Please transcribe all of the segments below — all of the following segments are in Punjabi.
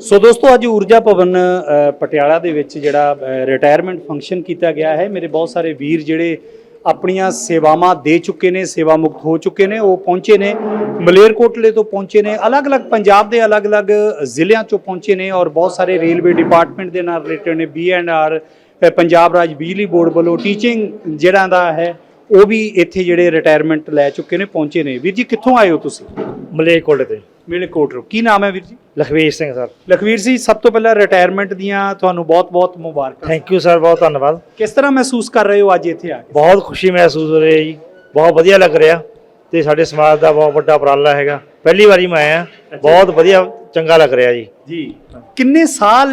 ਸੋ ਦੋਸਤੋ, ਅੱਜ ਊਰਜਾ ਭਵਨ ਪਟਿਆਲਾ ਦੇ ਵਿੱਚ ਜਿਹੜਾ ਰਿਟਾਇਰਮੈਂਟ ਫੰਕਸ਼ਨ ਕੀਤਾ ਗਿਆ ਹੈ। ਮੇਰੇ ਬਹੁਤ ਸਾਰੇ ਵੀਰ ਜਿਹੜੇ ਆਪਣੀਆਂ ਸੇਵਾਵਾਂ ਦੇ ਚੁੱਕੇ ਨੇ, ਸੇਵਾ ਮੁਕਤ ਹੋ ਚੁੱਕੇ ਨੇ, ਉਹ ਪਹੁੰਚੇ ਨੇ। ਮਲੇਰਕੋਟਲੇ ਤੋਂ ਪਹੁੰਚੇ ਨੇ। ਅਲੱਗ-ਅਲੱਗ ਪੰਜਾਬ ਦੇ ਅਲੱਗ-ਅਲੱਗ ਜ਼ਿਲ੍ਹਿਆਂ ਚੋਂ ਪਹੁੰਚੇ ਨੇ ਔਰ ਬਹੁਤ ਸਾਰੇ ਰੇਲਵੇ ਡਿਪਾਰਟਮੈਂਟ ਦੇ ਨਾਲ ਰਿਲੇਟਡ ਨੇ। B and R Punjab Raj Bijli board ਵੱਲੋਂ ਟੀਚਿੰਗ ਜਿਹੜਾ ਦਾ ਹੈ, ਉਹ ਵੀ ਇੱਥੇ ਜਿਹੜੇ ਰਿਟਾਇਰਮੈਂਟ ਲੈ ਚੁੱਕੇ ਨੇ, ਪਹੁੰਚੇ ਨੇ। ਵੀਰ ਜੀ, ਕਿੱਥੋਂ ਆਏ ਹੋ ਤੁਸੀਂ? ਮਲੇਕੋਟਲੇ ਤੇ ਮਲੇਰਕੋਟਲੇ ਕੀ ਨਾਮ ਹੈ ਵੀਰ ਜੀ? ਲਖਵੀਰ ਸਿੰਘ ਸਰ। ਲਖਵੀਰ ਜੀ ਸਭ ਤੋਂ ਪਹਿਲਾਂ ਰਿਟਾਇਰਮੈਂਟ ਦੀਆਂ ਤੁਹਾਨੂੰ ਬਹੁਤ-ਬਹੁਤ ਮੁਬਾਰਕਾਂ। ਥੈਂਕ ਯੂ ਸਰ ਬਹੁਤ ਧੰਨਵਾਦ। ਕਿਸ ਤਰ੍ਹਾਂ ਮਹਿਸੂਸ ਕਰ ਰਹੇ ਹੋ ਅੱਜ ਇੱਥੇ ਆ ਕੇ? ਬਹੁਤ ਖੁਸ਼ੀ ਮਹਿਸੂਸ ਹੋ ਰਹੀ ਹੈ ਜੀ। ਬਹੁਤ ਵਧੀਆ ਲੱਗ ਰਿਹਾ ਤੇ ਸਾਡੇ ਸਮਾਜ ਦਾ ਬਹੁਤ ਵੱਡਾ ਉਪਰਾਲਾ ਹੈਗਾ। ਪਹਿਲੀ ਵਾਰੀ ਮੈਂ ਆਇਆ। ਬਹੁਤ ਵਧੀਆ ਚੰਗਾ ਲੱਗ ਰਿਹਾ ਜੀ। ਜੀ। ਕਿੰਨੇ ਸਾਲ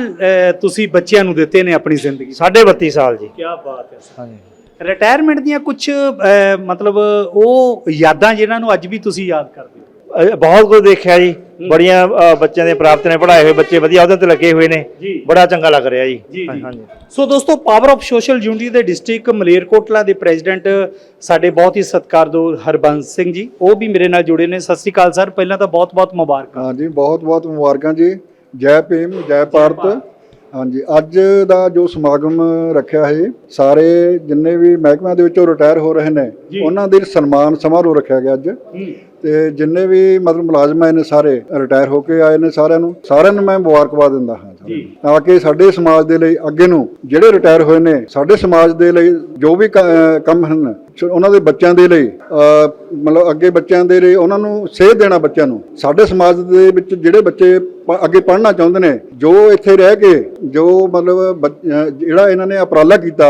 ਤੁਸੀਂ ਬੱਚਿਆਂ ਨੂੰ ਦਿੱਤੇ ਨੇ ਆਪਣੀ ਜ਼ਿੰਦਗੀ? ਸਾਢੇ 32 ਸਾਲ ਜੀ। ਕੀ ਬਾਤ ਹੈ ਹਾਂਜੀ। ਰਿਟਾਇਰਮੈਂਟ ਦੀਆਂ ਕੁਝ ਮਤਲਬ ਉਹ ਯਾਦਾਂ ਜਿਨ੍ਹਾਂ ਨੂੰ ਅੱਜ ਵੀ ਤੁਸੀਂ ਯਾਦ ਕਰਦੇ ਹੋ? ਬਹੁਤ ਕੁਝ ਦੇਖਿਆ ਜੀ। ਬੜੀਆਂ ਬੱਚਿਆਂ ਦੇ ਪ੍ਰਾਪਤ ਨੇ ਪੜ੍ਹਾਏ ਹੋਏ ਬੱਚੇ ਵਧੀਆ ਉਹਦੇ ਤੇ ਲੱਗੇ ਹੋਏ ਨੇ। ਜੀ। ਬੜਾ ਚੰਗਾ ਲੱਗ ਰਿਹਾ ਜੀ। ਜੀ ਜੀ। ਹਾਂਜੀ। ਸੋ ਦੋਸਤੋ ਪਾਵਰ ਆਫ ਸੋਸ਼ਲ ਯੂਨਿਟੀ ਦੇ ਡਿਸਟ੍ਰਿਕਟ ਮਲੇਰਕੋਟਲਾ ਦੇ ਪ੍ਰੈਜ਼ੀਡੈਂਟ ਸਾਡੇ ਬਹੁਤ ਹੀ ਸਤਿਕਾਰਯੋਗ ਹਰਬੰਸ ਸਿੰਘ ਜੀ। ਉਹ ਵੀ ਮੇਰੇ ਨਾਲ ਜੁੜੇ ਨੇ। ਸਤਿ ਸ੍ਰੀ ਅਕਾਲ ਸਰ। ਪਹਿਲਾਂ ਤਾਂ ਬਹੁਤ-ਬਹੁਤ ਮੁਬਾਰਕਾਂ। ਹਾਂਜੀ ਬਹੁਤ ਬਹੁਤ ਮੁਬਾਰਕਾਂ ਜੀ। ਜੈ ਭੀਮ ਜੈ ਭਾਰਤ। ਹਾਂਜੀ ਅੱਜ ਦਾ ਜੋ ਸਮਾਗਮ ਰੱਖਿਆ ਹੈ ਸਾਰੇ ਜਿੰਨੇ ਵੀ ਮਹਿਕਮਿਆਂ ਦੇ ਵਿੱਚੋਂ ਰਿਟਾਇਰ ਹੋ ਰਹੇ ਨੇ। ਉਹਨਾਂ ਦੇ ਸਨਮਾਨ ਸਮਾਰੋਹ ਰੱਖਿਆ ਗਿਆ ਅੱਜ ਤੇ ਜਿੰਨੇ ਵੀ ਮਤਲਬ ਮੁਲਾਜ਼ਮ ਆਏ ਨੇ ਸਾਰੇ ਰਿਟਾਇਰ ਹੋ ਕੇ ਆਏ ਨੇ ਸਾਰਿਆਂ ਨੂੰ ਸਾਰਿਆਂ ਨੂੰ ਮੈਂ ਮੁਬਾਰਕਬਾਦ ਦਿੰਦਾ ਹਾਂ। ਤਾਂ ਕਿ ਸਾਡੇ ਸਮਾਜ ਦੇ ਲਈ ਅੱਗੇ ਨੂੰ ਜਿਹੜੇ ਰਿਟਾਇਰ ਹੋਏ ਨੇ ਸਾਡੇ ਸਮਾਜ ਦੇ ਲਈ ਜੋ ਵੀ ਕੰਮ ਹਨ ਉਹਨਾਂ ਦੇ ਬੱਚਿਆਂ ਦੇ ਲਈ ਮਤਲਬ ਅੱਗੇ ਬੱਚਿਆਂ ਦੇ ਲਈ ਉਹਨਾਂ ਨੂੰ ਸੇਧ ਦੇਣਾ ਬੱਚਿਆਂ ਨੂੰ। ਸਾਡੇ ਸਮਾਜ ਦੇ ਵਿੱਚ ਜਿਹੜੇ ਬੱਚੇ ਅੱਗੇ ਪੜ੍ਹਨਾ ਚਾਹੁੰਦੇ ਨੇ ਜੋ ਇੱਥੇ ਰਹਿ ਕੇ ਜੋ ਮਤਲਬ ਜਿਹੜਾ ਇਹਨਾਂ ਨੇ ਉਪਰਾਲਾ ਕੀਤਾ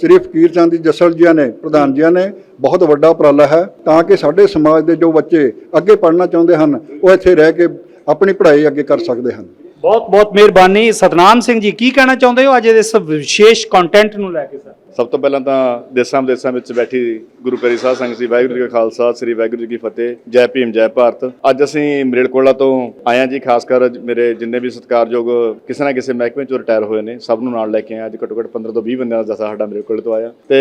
ਸ੍ਰੀ ਫਕੀਰ ਚੰਦ ਜੀ ਜੱਸਲ ਜੀਆਂ ਨੇ ਪ੍ਰਧਾਨ ਜੀਆਂ ਨੇ ਬਹੁਤ ਵੱਡਾ ਉਪਰਾਲਾ ਹੈ ਤਾਂ ਕਿ ਸਾਡੇ ਸਮਾਜ ਦੇ ਜੋ ਬੱਚੇ ਅੱਗੇ ਪੜ੍ਹਨਾ ਚਾਹੁੰਦੇ ਹਨ ਉਹ ਇੱਥੇ ਰਹਿ ਕੇ ਆਪਣੀ ਪੜ੍ਹਾਈ ਅੱਗੇ ਕਰ ਸਕਦੇ ਹਨ। ਬਹੁਤ-ਬਹੁਤ ਮਿਹਰਬਾਨੀ। ਸਤਨਾਮ ਸਿੰਘ ਜੀ, ਕੀ ਕਹਿਣਾ ਚਾਹੁੰਦੇ ਹੋ ਅੱਜ ਇਸ ਵਿਸ਼ੇਸ਼ ਕੰਟੈਂਟ ਨੂੰ ਲੈ ਕੇ ਸਰ? ਸਭ ਤੋਂ ਪਹਿਲਾਂ ਤਾਂ ਦੇਸਾਂ ਵਿਦੇਸਾਂ ਵਿੱਚ ਬੈਠੀ ਗੁਰੂ ਪਿਆਰੀ ਸਾਹਿਬ ਸੰਗਤ ਜੀ, ਵਾਹਿਗੁਰੂ ਜੀ ਕਾ ਖਾਲਸਾ, ਸ੍ਰੀ ਵਾਹਿਗੁਰੂ ਜੀ ਕੀ ਫਤਿਹ, ਜੈ ਭੀਮ, ਜੈ ਭਾਰਤ। ਅੱਜ ਅਸੀਂ ਮਰੇੜਕੋਲਾ ਤੋਂ ਆਏ ਹਾਂ ਜੀ, ਖਾਸ ਕਰ ਮੇਰੇ ਜਿੰਨੇ ਵੀ ਸਤਿਕਾਰਯੋਗ ਕਿਸੇ ਨਾ ਕਿਸੇ ਮਹਿਕਮੇ ਚੋਂ ਰਿਟਾਇਰ ਹੋਏ ਨੇ, ਸਭ ਨੂੰ ਨਾਲ ਲੈ ਕੇ ਆਏ ਹਾਂ। ਅੱਜ ਘੱਟੋ ਘੱਟ 15 ਤੋਂ 20 ਬੰਦਿਆਂ ਦਾ ਜਸਾ ਸਾਡਾ ਮਰੇੜਕੋਲੇ ਤੋਂ ਆਇਆ। ਤੇ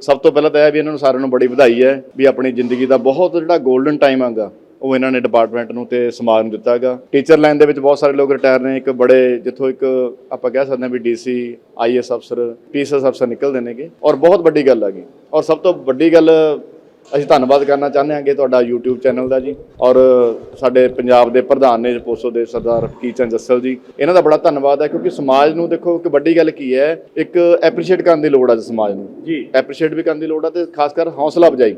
ਸਭ ਤੋਂ ਪਹਿਲਾਂ ਤਾਂ ਇਹ ਵੀ ਇਹਨਾਂ ਨੂੰ ਸਾਰਿਆਂ ਨੂੰ ਬੜੀ ਵਧਾਈ ਹੈ ਵੀ ਆਪਣੀ ਜ਼ਿੰਦਗੀ ਦਾ ਬਹੁਤ ਜਿਹੜਾ 골ਡਨ ਟਾਈਮ ਆਗਾ ਉਹ ਇਹਨਾਂ ਨੇ ਡਿਪਾਰਟਮੈਂਟ ਨੂੰ ਤੇ ਸਮਾਜ ਨੂੰ ਦਿੱਤਾ ਹੈਗਾ। ਟੀਚਰ ਲਾਈਨ ਦੇ ਵਿੱਚ ਬਹੁਤ ਸਾਰੇ ਲੋਕ ਰਿਟਾਇਰ ਨੇ ਇੱਕ ਬੜੇ ਜਿੱਥੋਂ ਇੱਕ ਆਪਾਂ ਕਹਿ ਸਕਦੇ ਹਾਂ ਵੀ ਡੀਸੀ ਆਈਐਸ ਅਫਸਰ ਪੀਐਸਐਸ ਅਫਸਰ ਨਿਕਲਦੇ ਨੇਗੇ ਔਰ ਬਹੁਤ ਵੱਡੀ ਗੱਲ ਹੈਗੀ। ਔਰ ਸਭ ਤੋਂ ਵੱਡੀ ਗੱਲ ਅਸੀਂ ਧੰਨਵਾਦ ਕਰਨਾ ਚਾਹੁੰਦੇ ਹਾਂਗੇ ਤੁਹਾਡਾ YouTube ਚੈਨਲ ਦਾ ਜੀ ਔਰ ਸਾਡੇ ਪੰਜਾਬ ਦੇ ਪ੍ਰਧਾਨ ਨੇ ਪੋਸੋ ਦੇ ਸਰਦਾਰ ਕੀਚਨ ਜੱਸਲ ਜੀ ਇਹਨਾਂ ਦਾ ਬੜਾ ਧੰਨਵਾਦ ਹੈ ਕਿਉਂਕਿ ਸਮਾਜ ਨੂੰ ਦੇਖੋ ਇੱਕ ਵੱਡੀ ਗੱਲ ਕੀ ਹੈ ਇੱਕ ਐਪਰੀਸ਼ੀਏਟ ਕਰਨ ਦੀ ਲੋੜ ਹੈ ਸਮਾਜ ਨੂੰ। ਜੀ। ਐਪਰੀਸ਼ੀਏਟ ਵੀ ਕਰਨ ਦੀ ਲੋੜ ਹੈ ਤੇ ਖਾਸ ਕਰ ਹੌਸਲਾ ਅਫਜਾਈ।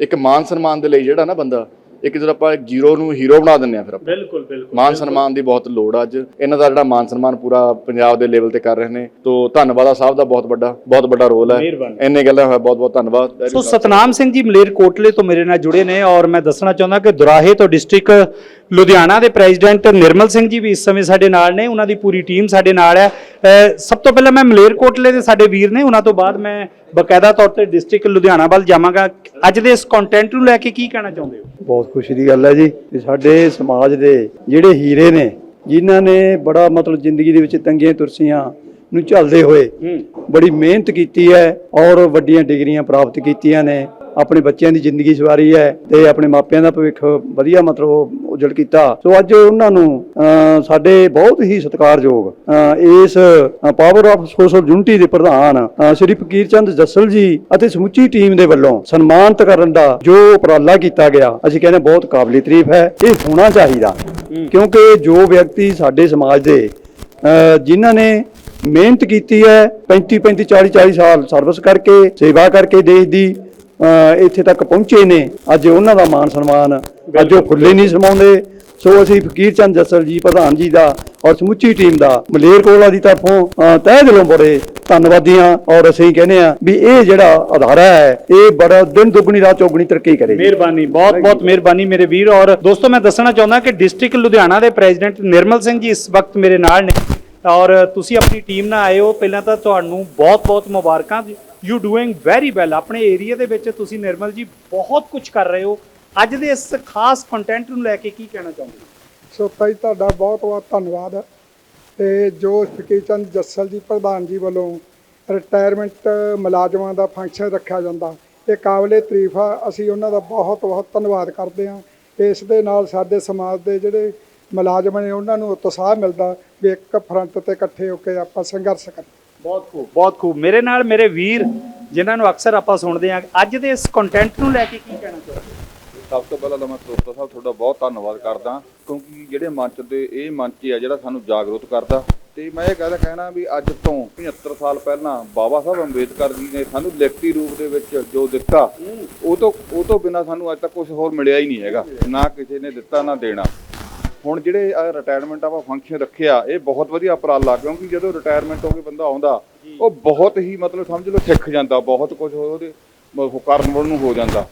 ਇੱਕ ਮਾਨ ਸਨਮਾਨ ਦੇ ਲਈ ਜਿਹੜਾ ਨਾ ਬੰਦਾ ਇੱਕ ਜਦੋਂ ਆਪਾਂ ਜ਼ੀਰੋ ਨੂੰ ਹੀਰੋ ਬਣਾ ਦਿੰਦੇ ਆ ਫਿਰ ਆਪਾਂ। ਬਿਲਕੁਲ ਬਿਲਕੁਲ ਮਾਨ ਸਨਮਾਨ ਦੀ ਬਹੁਤ ਲੋੜ ਆ ਅੱਜ। ਇਹਨਾਂ ਦਾ ਜਿਹੜਾ ਮਾਨ ਸਨਮਾਨ ਪੂਰਾ ਪੰਜਾਬ ਦੇ ਲੈਵਲ ਤੇ ਕਰ ਰਹੇ ਨੇ। ਤੋਂ ਧੰਨਵਾਦ ਆ ਸਾਹਿਬ ਦਾ ਬਹੁਤ ਵੱਡਾ ਬਹੁਤ ਵੱਡਾ ਰੋਲ ਹੈ ਮਿਹਰਬਾਨੀ। ਇੰਨੇ ਗੱਲਾਂ ਹੋਇਆ ਬਹੁਤ ਬਹੁਤ ਧੰਨਵਾਦ। ਸੋ ਸਤਨਾਮ ਸਿੰਘ ਜੀ ਮਲੇਰਕੋਟਲੇ ਤੋਂ ਮੇਰੇ ਨਾਲ ਜੁੜੇ ਨੇ ਔਰ ਮੈਂ ਦੱਸਣਾ ਚਾਹੁੰਦਾ ਕਿ ਦੁਰਾਹੇ ਤੋਂ ਡਿਸਟ੍ਰਿਕਟ ਲੁਧਿਆਣਾ ਦੇ ਪ੍ਰੈਜ਼ੀਡੈਂਟ ਨਿਰਮਲ ਸਿੰਘ ਜੀ ਵੀ ਇਸ ਸਮੇਂ ਸਾਡੇ ਨਾਲ ਨੇ। ਉਹਨਾਂ ਦੀ ਪੂਰੀ ਟੀਮ ਸਾਡੇ ਨਾਲ ਹੈ। ਸਭ ਤੋਂ ਪਹਿਲਾਂ ਮੈਂ ਮਲੇਰਕੋਟਲੇ ਦੇ ਸਾਡੇ ਵੀਰ ਨੇ ਉਹਨਾਂ ਤੋਂ ਬਾਅਦ ਮੈਂ ਬਕਾਇਦਾ ਤੌਰ ਤੇ ਡਿਸਟ੍ਰਿਕਟ ਲੁਧਿਆਣਾ ਵੱਲ ਜਾਵਾਂਗਾ। ਅੱਜ ਦੇ ਇਸ ਕੰਟੈਂਟ ਨੂੰ ਲੈ ਕੇ ਕੀ ਕਹਿਣਾ ਚਾਹੁੰਦੇ ਹੋ? ਬਹੁਤ ਖੁਸ਼ੀ ਦੀ ਗੱਲ ਹੈ ਜੀ ਕਿ ਸਾਡੇ ਸਮਾਜ ਦੇ ਜਿਹੜੇ ਹੀਰੇ ਨੇ ਜਿਨ੍ਹਾਂ ਨੇ ਬੜਾ ਮਤਲਬ ਜ਼ਿੰਦਗੀ ਦੇ ਵਿੱਚ ਤੰਗੀਆਂ ਤੁਰਸੀਆਂ ਨੂੰ ਝੱਲਦੇ ਹੋਏ ਬੜੀ ਮਿਹਨਤ ਕੀਤੀ ਹੈ ਔਰ ਵੱਡੀਆਂ ਡਿਗਰੀਆਂ ਪ੍ਰਾਪਤ ਕੀਤੀਆਂ ਨੇ। ਆਪਣੇ ਬੱਚਿਆਂ ਦੀ ਜ਼ਿੰਦਗੀ ਸਵਾਰੀ ਹੈ ਤੇ ਆਪਣੇ ਮਾਪਿਆਂ ਦਾ ਭਵਿੱਖ ਵਧੀਆ ਮਤਲਬ ਉਜਲ ਕੀਤਾ। ਸੋ ਅੱਜ ਉਹਨਾਂ ਨੂੰ ਸਾਡੇ ਬਹੁਤ ਹੀ ਸਤਿਕਾਰਯੋਗ ਇਸ ਪਾਵਰ ਆਫ ਸੋਸ਼ਲ ਯੂਨਿਟੀ ਦੇ ਪ੍ਰਧਾਨ ਸ਼੍ਰੀ ਫਕੀਰ ਚੰਦ ਜੱਸਲ ਜੀ ਅਤੇ ਸਮੁੱਚੀ ਟੀਮ ਦੇ ਵੱਲੋਂ ਸਨਮਾਨਿਤ ਕਰਨ ਦਾ ਜੋ ਉਪਰਾਲਾ ਕੀਤਾ ਗਿਆ ਅਸੀਂ ਕਹਿੰਦੇ ਬਹੁਤ ਕਾਬਲੀ ਤਾਰੀਫ ਹੈ। ਇਹ ਹੋਣਾ ਚਾਹੀਦਾ ਕਿਉਂਕਿ ਜੋ ਵਿਅਕਤੀ ਸਾਡੇ ਸਮਾਜ ਦੇ ਜਿਨ੍ਹਾਂ ਨੇ ਮਿਹਨਤ ਕੀਤੀ ਹੈ 35 35 40 40 ਸਾਲ ਸਰਵਿਸ ਕਰਕੇ ਸੇਵਾ ਕਰਕੇ ਦੇਸ਼ ਦੀ ਇੱਥੇ ਤੱਕ ਪਹੁੰਚੇ ਨੇ। ਅੱਜ ਉਹਨਾਂ ਦਾ ਮਾਣ ਸਨਮਾਨ ਅੱਜ ਉਹ ਖੁੱਲੇ ਨਹੀਂ ਸਮਾਉਂਦੇ ਸੋ ਅਸੀਂ ਫਕੀਰ ਚੰਦ ਜੱਸਲ ਜੀ ਪ੍ਰਧਾਨ ਜੀ ਦਾ ਔਰ ਸਮੁੱਚੀ ਟੀਮ ਦਾ ਮਲੇਰਕੋਲਾ ਦੀ ਤਰਫੋਂ ਅਹ, ਤਹਿ ਦਿਲੋਂ ਬੜੇ ਧੰਨਵਾਦੀ ਹਾਂ ਔਰ ਅਸੀਂ ਕਹਿੰਦੇ ਹਾਂ ਵੀ ਇਹ ਜਿਹੜਾ ਅਦਾਰਾ ਹੈ ਇਹ ਬੜਾ ਦਿਨ ਦੁੱਗਣੀ ਰਾਤ ਚੌਗਣੀ ਤਰੱਕੀ ਕਰੇ ਮਿਹਰਬਾਨੀ ਬਹੁਤ ਬਹੁਤ ਮਿਹਰਬਾਨੀ ਮੇਰੇ ਵੀਰ ਔਰ ਦੋਸਤੋ ਮੈਂ ਦੱਸਣਾ ਚਾਹੁੰਦਾ ਕਿ ਡਿਸਟ੍ਰਿਕਟ ਲੁਧਿਆਣਾ ਦੇ ਪ੍ਰੈਜ਼ੀਡੈਂਟ ਨਿਰਮਲ ਸਿੰਘ ਜੀ ਇਸ ਵਕਤ ਮੇਰੇ ਨਾਲ ਨੇ। ਔਰ ਤੁਸੀਂ ਆਪਣੀ ਟੀਮ ਨਾਲ ਆਏ ਹੋ। ਪਹਿਲਾਂ ਤਾਂ ਤੁਹਾਨੂੰ ਬਹੁਤ ਬਹੁਤ ਮੁਬਾਰਕਾਂ ਯੂ ਡੂਇੰਗ ਵੈਰੀ ਵੈਲ ਆਪਣੇ ਏਰੀਆ ਦੇ ਵਿੱਚ ਤੁਸੀਂ ਨਿਰਮਲ ਜੀ ਬਹੁਤ ਕੁਝ ਕਰ ਰਹੇ ਹੋ। ਅੱਜ ਦੇ ਇਸ ਖਾਸ ਕੰਟੈਂਟ ਨੂੰ ਲੈ ਕੇ ਕੀ ਕਹਿਣਾ ਚਾਹੁੰਦੇ ਹੋ ਸੋ ਭਾਈ, ਤੁਹਾਡਾ ਬਹੁਤ ਬਹੁਤ ਧੰਨਵਾਦ। ਤੇ ਜੋ ਫਕੀਰ ਚੰਦ ਜੱਸਲ ਜੀ ਪ੍ਰਧਾਨ ਜੀ ਵੱਲੋਂ ਰਿਟਾਇਰਮੈਂਟ ਮੁਲਾਜ਼ਮਾਂ ਦਾ ਫੰਕਸ਼ਨ ਰੱਖਿਆ ਜਾਂਦਾ। ਇਹ ਕਾਬਲੇ ਤਾਰੀਫ ਆ। ਅਸੀਂ ਉਹਨਾਂ ਦਾ ਬਹੁਤ ਬਹੁਤ ਧੰਨਵਾਦ ਕਰਦੇ ਹਾਂ। ਇਸ ਦੇ ਨਾਲ ਸਾਡੇ ਸਮਾਜ ਦੇ ਜਿਹੜੇ ਮੁਲਾਜ਼ਮ ਨੇ, ਉਹਨਾਂ ਨੂੰ ਉਤਸ਼ਾਹ ਮਿਲਦਾ ਵੀ ਇੱਕ ਫਰੰਟ ਤੇ ਇਕੱਠੇ ਹੋ ਕੇ ਆਪਾਂ ਸੰਘਰਸ਼ ਕਰੀਏ। ਬਹੁਤ ਖੂਬ ਬਹੁਤ ਖੂਬ। ਮੇਰੇ ਨਾਲ ਮੇਰੇ ਵੀਰ, ਜਿਨ੍ਹਾਂ ਨੂੰ ਅਕਸਰ ਆਪਾਂ ਸੁਣਦੇ ਆ ਅੱਜ ਦੇ ਇਸ ਕੰਟੈਂਟ ਨੂੰ ਲੈ ਕੇ ਕੀ ਕਹਿਣਾ ਚਾਹੁੰਦੇ ਸਭ ਤੋਂ ਪਹਿਲਾਂ ਤਾਂ ਮੈਂ ਸਰੋਤਾ ਸਾਹਿਬ, ਤੁਹਾਡਾ ਬਹੁਤ ਧੰਨਵਾਦ ਕਰਦਾ, ਕਿਉਂਕਿ ਜਿਹੜੇ ਮੰਚ ਤੇ ਇਹ ਮੰਚ ਆ ਜਿਹੜਾ ਸਾਨੂੰ ਜਾਗਰੂਕ ਕਰਦਾ। ਤੇ ਮੈਂ ਇਹ ਕਹਿੰਦਾ ਕਹਿਣਾ ਵੀ ਅੱਜ ਤੋਂ 75 ਸਾਲ ਪਹਿਲਾਂ ਬਾਬਾ ਸਾਹਿਬ ਅੰਬੇਦਕਰ ਜੀ ਨੇ ਸਾਨੂੰ ਲਿਖਤੀ ਰੂਪ ਦੇ ਵਿੱਚ ਜੋ ਦਿੱਤਾ, ਉਹ ਤੋਂ ਉਹ ਤੋਂ ਬਿਨਾ ਸਾਨੂੰ ਅੱਜ ਤੱਕ ਕੁਝ ਹੋਰ ਮਿਲਿਆ ਹੀ ਨਹੀਂ ਹੈਗਾ, ਨਾ ਕਿਸੇ ਨੇ ਦਿੱਤਾ, ਨਾ ਦੇਣਾ। ਹੁਣ ਜਿਹੜੇ ਰਿਟਾਇਰਮੈਂਟ ਆਪਾਂ ਫੰਕਸ਼ਨ ਰੱਖਿਆ ਇਹ ਬਹੁਤ ਵਧੀਆ ਉਪਰਾਲਾ ਕਿਉਂਕਿ ਜਦੋਂ ਰਿਟਾਇਰਮੈਂਟ ਹੋ ਕੇ ਬੰਦਾ ਆਉਂਦਾ ਉਹ ਬਹੁਤ ਹੀ ਮਤਲਬ ਸਮਝ ਲਓ ਸਿੱਖ ਜਾਂਦਾ ਬਹੁਤ ਕੁਝ ਉਹਦੇ ਉਹ ਕਰਨ ਨੂੰ ਹੋ ਜਾਂਦਾ।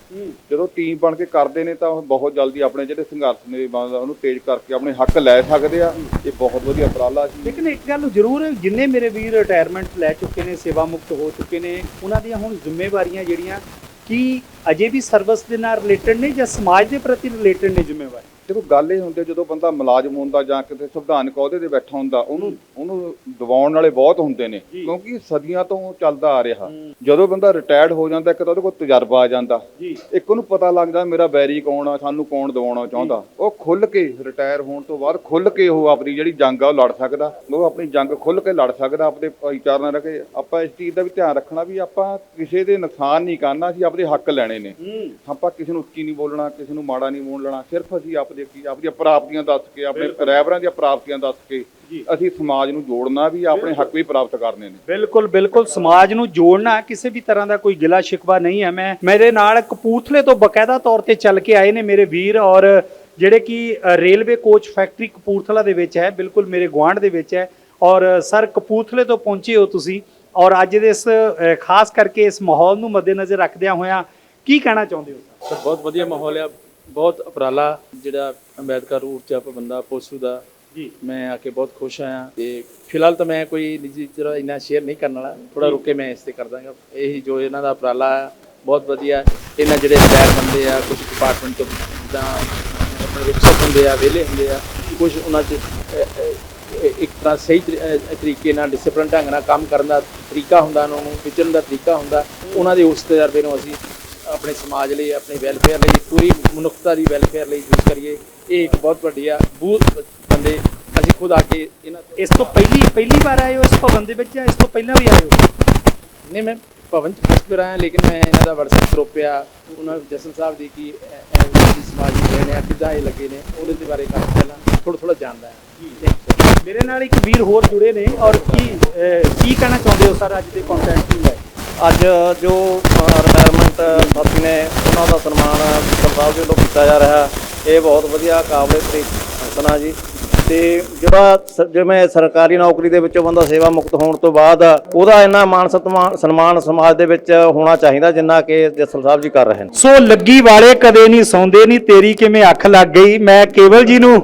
ਜਦੋਂ ਟੀਮ ਬਣ ਕੇ ਕਰਦੇ ਨੇ ਤਾਂ ਉਹ ਬਹੁਤ ਜਲਦੀ ਆਪਣੇ ਜਿਹੜੇ ਸੰਘਰਸ਼ ਨੇ ਉਹਨੂੰ ਤੇਜ਼ ਕਰਕੇ ਆਪਣੇ ਹੱਕ ਲੈ ਸਕਦੇ ਆ। ਇਹ ਬਹੁਤ ਵਧੀਆ ਉਪਰਾਲਾ ਸੀ ਲੇਕਿਨ ਇੱਕ ਗੱਲ ਜ਼ਰੂਰ ਹੈ ਜਿੰਨੇ ਮੇਰੇ ਵੀਰ ਰਿਟਾਇਰਮੈਂਟ ਲੈ ਚੁੱਕੇ ਨੇ ਸੇਵਾ ਮੁਕਤ ਹੋ ਚੁੱਕੇ ਨੇ ਉਹਨਾਂ ਦੀਆਂ ਹੁਣ ਜ਼ਿੰਮੇਵਾਰੀਆਂ ਜਿਹੜੀਆਂ ਕੀ ਅਜੇ ਵੀ ਸਰਵਿਸ ਦੇ ਨਾਲ ਰਿਲੇਟਡ ਨੇ ਜਾਂ ਸਮਾਜ ਦੇ ਪ੍ਰਤੀ ਰਿਲੇਟਡ ਨੇ ਜ਼ਿੰਮੇਵਾਰੀ? ਦੇਖੋ ਗੱਲ ਇਹ ਹੁੰਦੀ ਜਦੋਂ ਬੰਦਾ ਮੁਲਾਜ਼ਮ ਹੁੰਦਾ ਜਾਂ ਕਿਤੇ ਸੰਵਿਧਾਨਕ ਅਹੁਦੇ ਤੇ ਬੈਠਾ ਹੁੰਦਾ ਉਹਨੂੰ ਉਹਨੂੰ ਦਬਾਉਣ ਵਾਲੇ ਬਹੁਤ ਹੁੰਦੇ ਨੇ ਕਿਉਂਕਿ ਸਦੀਆਂ ਤੋਂ ਚੱਲਦਾ ਆ ਰਿਹਾ। ਜਦੋਂ ਬੰਦਾ ਰਿਟਾਇਰਡ ਹੋ ਜਾਂਦਾ ਇੱਕ ਤਾਂ ਉਹਦੇ ਕੋਲ ਤਜਰਬਾ ਆ ਜਾਂਦਾ। ਇੱਕ ਉਹਨੂੰ ਪਤਾ ਲੱਗਦਾ ਮੇਰਾ ਬੈਰੀ ਕੌਣ ਆ ਸਾਨੂੰ ਕੌਣ ਦਬਾਉਣਾ ਚਾਹੁੰਦਾ। ਉਹ ਖੁੱਲ ਕੇ ਰਿਟਾਇਰ ਹੋਣ ਤੋਂ ਬਾਅਦ ਖੁੱਲ ਕੇ ਉਹ ਆਪਣੀ ਜਿਹੜੀ ਜੰਗ ਆ ਉਹ ਲੜ ਸਕਦਾ। ਉਹ ਆਪਣੀ ਜੰਗ ਖੁੱਲ ਕੇ ਲੜ ਸਕਦਾ ਆਪਣੇ ਭਾਈਚਾਰੇ ਨਾਲ ਰੱਖੇ ਆਪਾਂ ਇਸ ਚੀਜ਼ ਦਾ ਵੀ ਧਿਆਨ ਰੱਖਣਾ ਵੀ ਆਪਾਂ ਕਿਸੇ ਦੇ ਨੁਕਸਾਨ ਨਹੀਂ ਕਰਨਾ ਅਸੀਂ ਆਪਣੇ ਹੱਕ ਲੈਣੇ ਨੇ। ਆਪਾਂ ਕਿਸੇ ਨੂੰ ਉੱਚੀ ਨਹੀਂ ਬੋਲਣਾ ਕਿਸੇ ਨੂੰ ਮਾੜਾ ਨਹੀਂ ਬੋਲਣਾ ਸਿਰਫ ਅਸੀਂ ਆਪਦੇ ਕੀ ਆਪਦੀਆਂ ਪ੍ਰਾਪਤੀਆਂ ਦੱਸ ਕੇ ਆਪਣੇ ਡਰਾਈਵਰਾਂ ਦੀਆਂ ਪ੍ਰਾਪਤੀਆਂ ਦੱਸ ਕੇ ਅਸੀਂ ਸਮਾਜ ਨੂੰ ਜੋੜਨਾ ਵੀ ਆਪਣੇ ਹੱਕ ਵੀ ਪ੍ਰਾਪਤ ਕਰਨੇ ਨੇ। ਬਿਲਕੁਲ ਬਿਲਕੁਲ। ਸਮਾਜ ਨੂੰ ਜੋੜਨਾ ਕਿਸੇ ਵੀ ਤਰ੍ਹਾਂ ਦਾ ਕੋਈ ਗਿਲਾ ਸ਼ਿਕਵਾ ਨਹੀਂ ਹੈ। ਮੈਂ ਮੇਰੇ ਨਾਲ ਕਪੂਰਥਲੇ ਤੋਂ ਬਕਾਇਦਾ ਤੌਰ ਤੇ ਚੱਲ ਕੇ ਆਏ ਨੇ ਮੇਰੇ ਵੀਰ ਔਰ ਜਿਹੜੇ ਕਿ ਰੇਲਵੇ ਕੋਚ ਫੈਕਟਰੀ ਕਪੂਰਥਲਾ ਦੇ ਵਿੱਚ ਹੈ। ਬਿਲਕੁਲ ਮੇਰੇ ਗੁਆਂਢ ਦੇ ਵਿੱਚ ਹੈ। ਔਰ ਸਰ ਕਪੂਰਥਲੇ ਤੋਂ ਪਹੁੰਚੇ ਹੋ ਤੁਸੀਂ। ਔਰ ਅੱਜ ਦੇ ਇਸ ਖਾਸ ਕਰਕੇ ਇਸ ਮਾਹੌਲ ਨੂੰ ਮੱਦੇਨਜ਼ਰ ਰੱਖਦਿਆਂ ਹੋਇਆਂ ਕੀ ਕਹਿਣਾ ਚਾਹੁੰਦੇ ਹੋ? ਸਰ ਬਹੁਤ ਵਧੀਆ ਮਾਹੌਲ ਆ। ਬਹੁਤ ਉਪਰਾਲਾ ਜਿਹੜਾ ਅੰਬੇਦਕਰ ਊਰਜਾ ਪ੍ਰਬੰਧਾ ਪੋਸੂ ਦਾ ਜੀ। ਮੈਂ ਆ ਕੇ ਬਹੁਤ ਖੁਸ਼ ਆਇਆ ਤੇ ਫਿਲਹਾਲ ਤਾਂ ਮੈਂ ਕੋਈ ਨਿੱਜੀ ਤਰ੍ਹਾਂ ਇੰਨਾ ਸ਼ੇਅਰ ਨਹੀਂ ਕਰਨ ਵਾਲਾ। ਥੋੜਾ ਰੁਕ ਕੇ ਮੈਂ ਇਸ ਤੇ ਕਰ ਦਾਂਗਾ ਇਹ ਜੋ ਇਹਨਾਂ ਦਾ ਉਪਰਾਲਾ ਆ ਬਹੁਤ ਵਧੀਆ। ਇਹਨਾਂ ਜਿਹੜੇ ਰਿਟਾਇਰ ਬੰਦੇ ਆ ਕੁਝ ਡਿਪਾਰਟਮੈਂਟ ਤੋਂ ਜਿੱਦਾਂ ਆਪਣੇ ਰਿਕਸ਼ਾ ਹੁੰਦੇ ਆ ਵਿਹਲੇ ਹੁੰਦੇ ਆ ਕੁਝ ਉਹਨਾਂ 'ਚ ਇੱਕ ਤਰ੍ਹਾਂ ਸਹੀ ਤਰੀਕੇ ਨਾਲ ਡਿਸਪਲਿਨ ਢੰਗ ਨਾਲ ਕੰਮ ਕਰਨ ਦਾ ਤਰੀਕਾ ਹੁੰਦਾ ਉਹਨਾਂ ਨੂੰ ਵਿਚਰਨ ਦਾ ਤਰੀਕਾ ਹੁੰਦਾ। ਉਹਨਾਂ ਦੇ ਉਸ ਤਜਰਬੇ ਨੂੰ ਅਸੀਂ ਆਪਣੇ ਸਮਾਜ ਲਈ ਆਪਣੇ ਵੈਲਫੇਅਰ ਲਈ ਪੂਰੀ ਮਨੁੱਖਤਾ ਦੀ ਵੈਲਫੇਅਰ ਲਈ ਯੂਜ਼ ਕਰੀਏ। ਇਹ ਇੱਕ ਬਹੁਤ ਵੱਡੀ ਆ ਬੂਤ ਬੰਦੇ ਅਸੀਂ ਖੁਦ ਆ ਕੇ ਇਹਨਾਂ ਇਸ ਤੋਂ ਪਹਿਲੀ ਪਹਿਲੀ ਵਾਰ ਆਏ ਹੋ ਇਸ ਭਵਨ ਦੇ ਵਿੱਚ ਜਾਂ ਇਸ ਤੋਂ ਪਹਿਲਾਂ ਵੀ ਆਏ ਹੋ? ਨਹੀਂ ਮੈਂ ਭਵਨ ਚ ਫਸਟ ਵਾਰ ਆਇਆ ਲੇਕਿਨ ਮੈਂ ਇਹਨਾਂ ਦਾ WhatsApp ਗਰੁੱਪ ਆ। ਉਹਨਾਂ ਜਸਨ ਸਾਹਿਬ ਦੀ ਕੀ ਐ- ਐ ਦੀ ਸਮਾਜ ਦੀ ਰਹਿਣੇ ਆ ਕਿੱਦਾਂ ਇਹ ਲੱਗੇ ਨੇ ਉਹਦੇ ਦੇ ਬਾਰੇ ਕਾਫੀ ਪਹਿਲਾਂ ਥੋੜਾ ਥੋੜਾ ਜਾਣਦਾ ਹਾਂ ਮੇਰੇ ਨਾਲ ਇੱਕ ਵੀਰ ਹੋਰ ਜੁੜੇ ਨੇ ਔਰ ਕੀ ਕੀ ਕਹਿਣਾ ਚਾਹੁੰਦੇ ਹੋ ਸਰ ਅੱਜ ਦੇ ਕੰਟੈਂਟ ਨੂੰ ਲੈ ਕੇ? ਅੱਜ ਜੋ ਰਿਟਾਇਰਮੈਂਟ ਸਾਥੀ ਨੇ ਉਹਨਾਂ ਦਾ ਸਨਮਾਨ ਸਰਦਾਰ ਜੀ ਵੱਲੋਂ ਕੀਤਾ ਜਾ ਰਿਹਾ, ਇਹ ਬਹੁਤ ਵਧੀਆ ਕਾਬਲੇ ਤਰੀਕੇ ਜੀ। ਤੇ ਜਿਹੜਾ ਜਿਵੇਂ ਸਰਕਾਰੀ ਨੌਕਰੀ ਦੇ ਵਿੱਚੋਂ ਬੰਦਾ ਸੇਵਾ ਮੁਕਤ ਹੋਣ ਤੋਂ ਬਾਅਦ, ਉਹਦਾ ਇੰਨਾ ਮਾਨ ਸਤਮਾਨ ਸਨਮਾਨ ਸਮਾਜ ਦੇ ਵਿੱਚ ਹੋਣਾ ਚਾਹੀਦਾ ਜਿੰਨਾ ਕਿ ਜਸਲ ਸਾਹਿਬ ਜੀ ਕਰ ਰਹੇ ਨੇ। ਸੋ ਲੱਗੀ ਵਾਲੇ ਕਦੇ ਨਹੀਂ ਸੌਂਦੇ ਨਹੀਂ ਤੇਰੀ ਕਿਵੇਂ ਅੱਖ ਲੱਗ ਗਈ? ਮੈਂ ਕੇਵਲ ਜੀ ਨੂੰ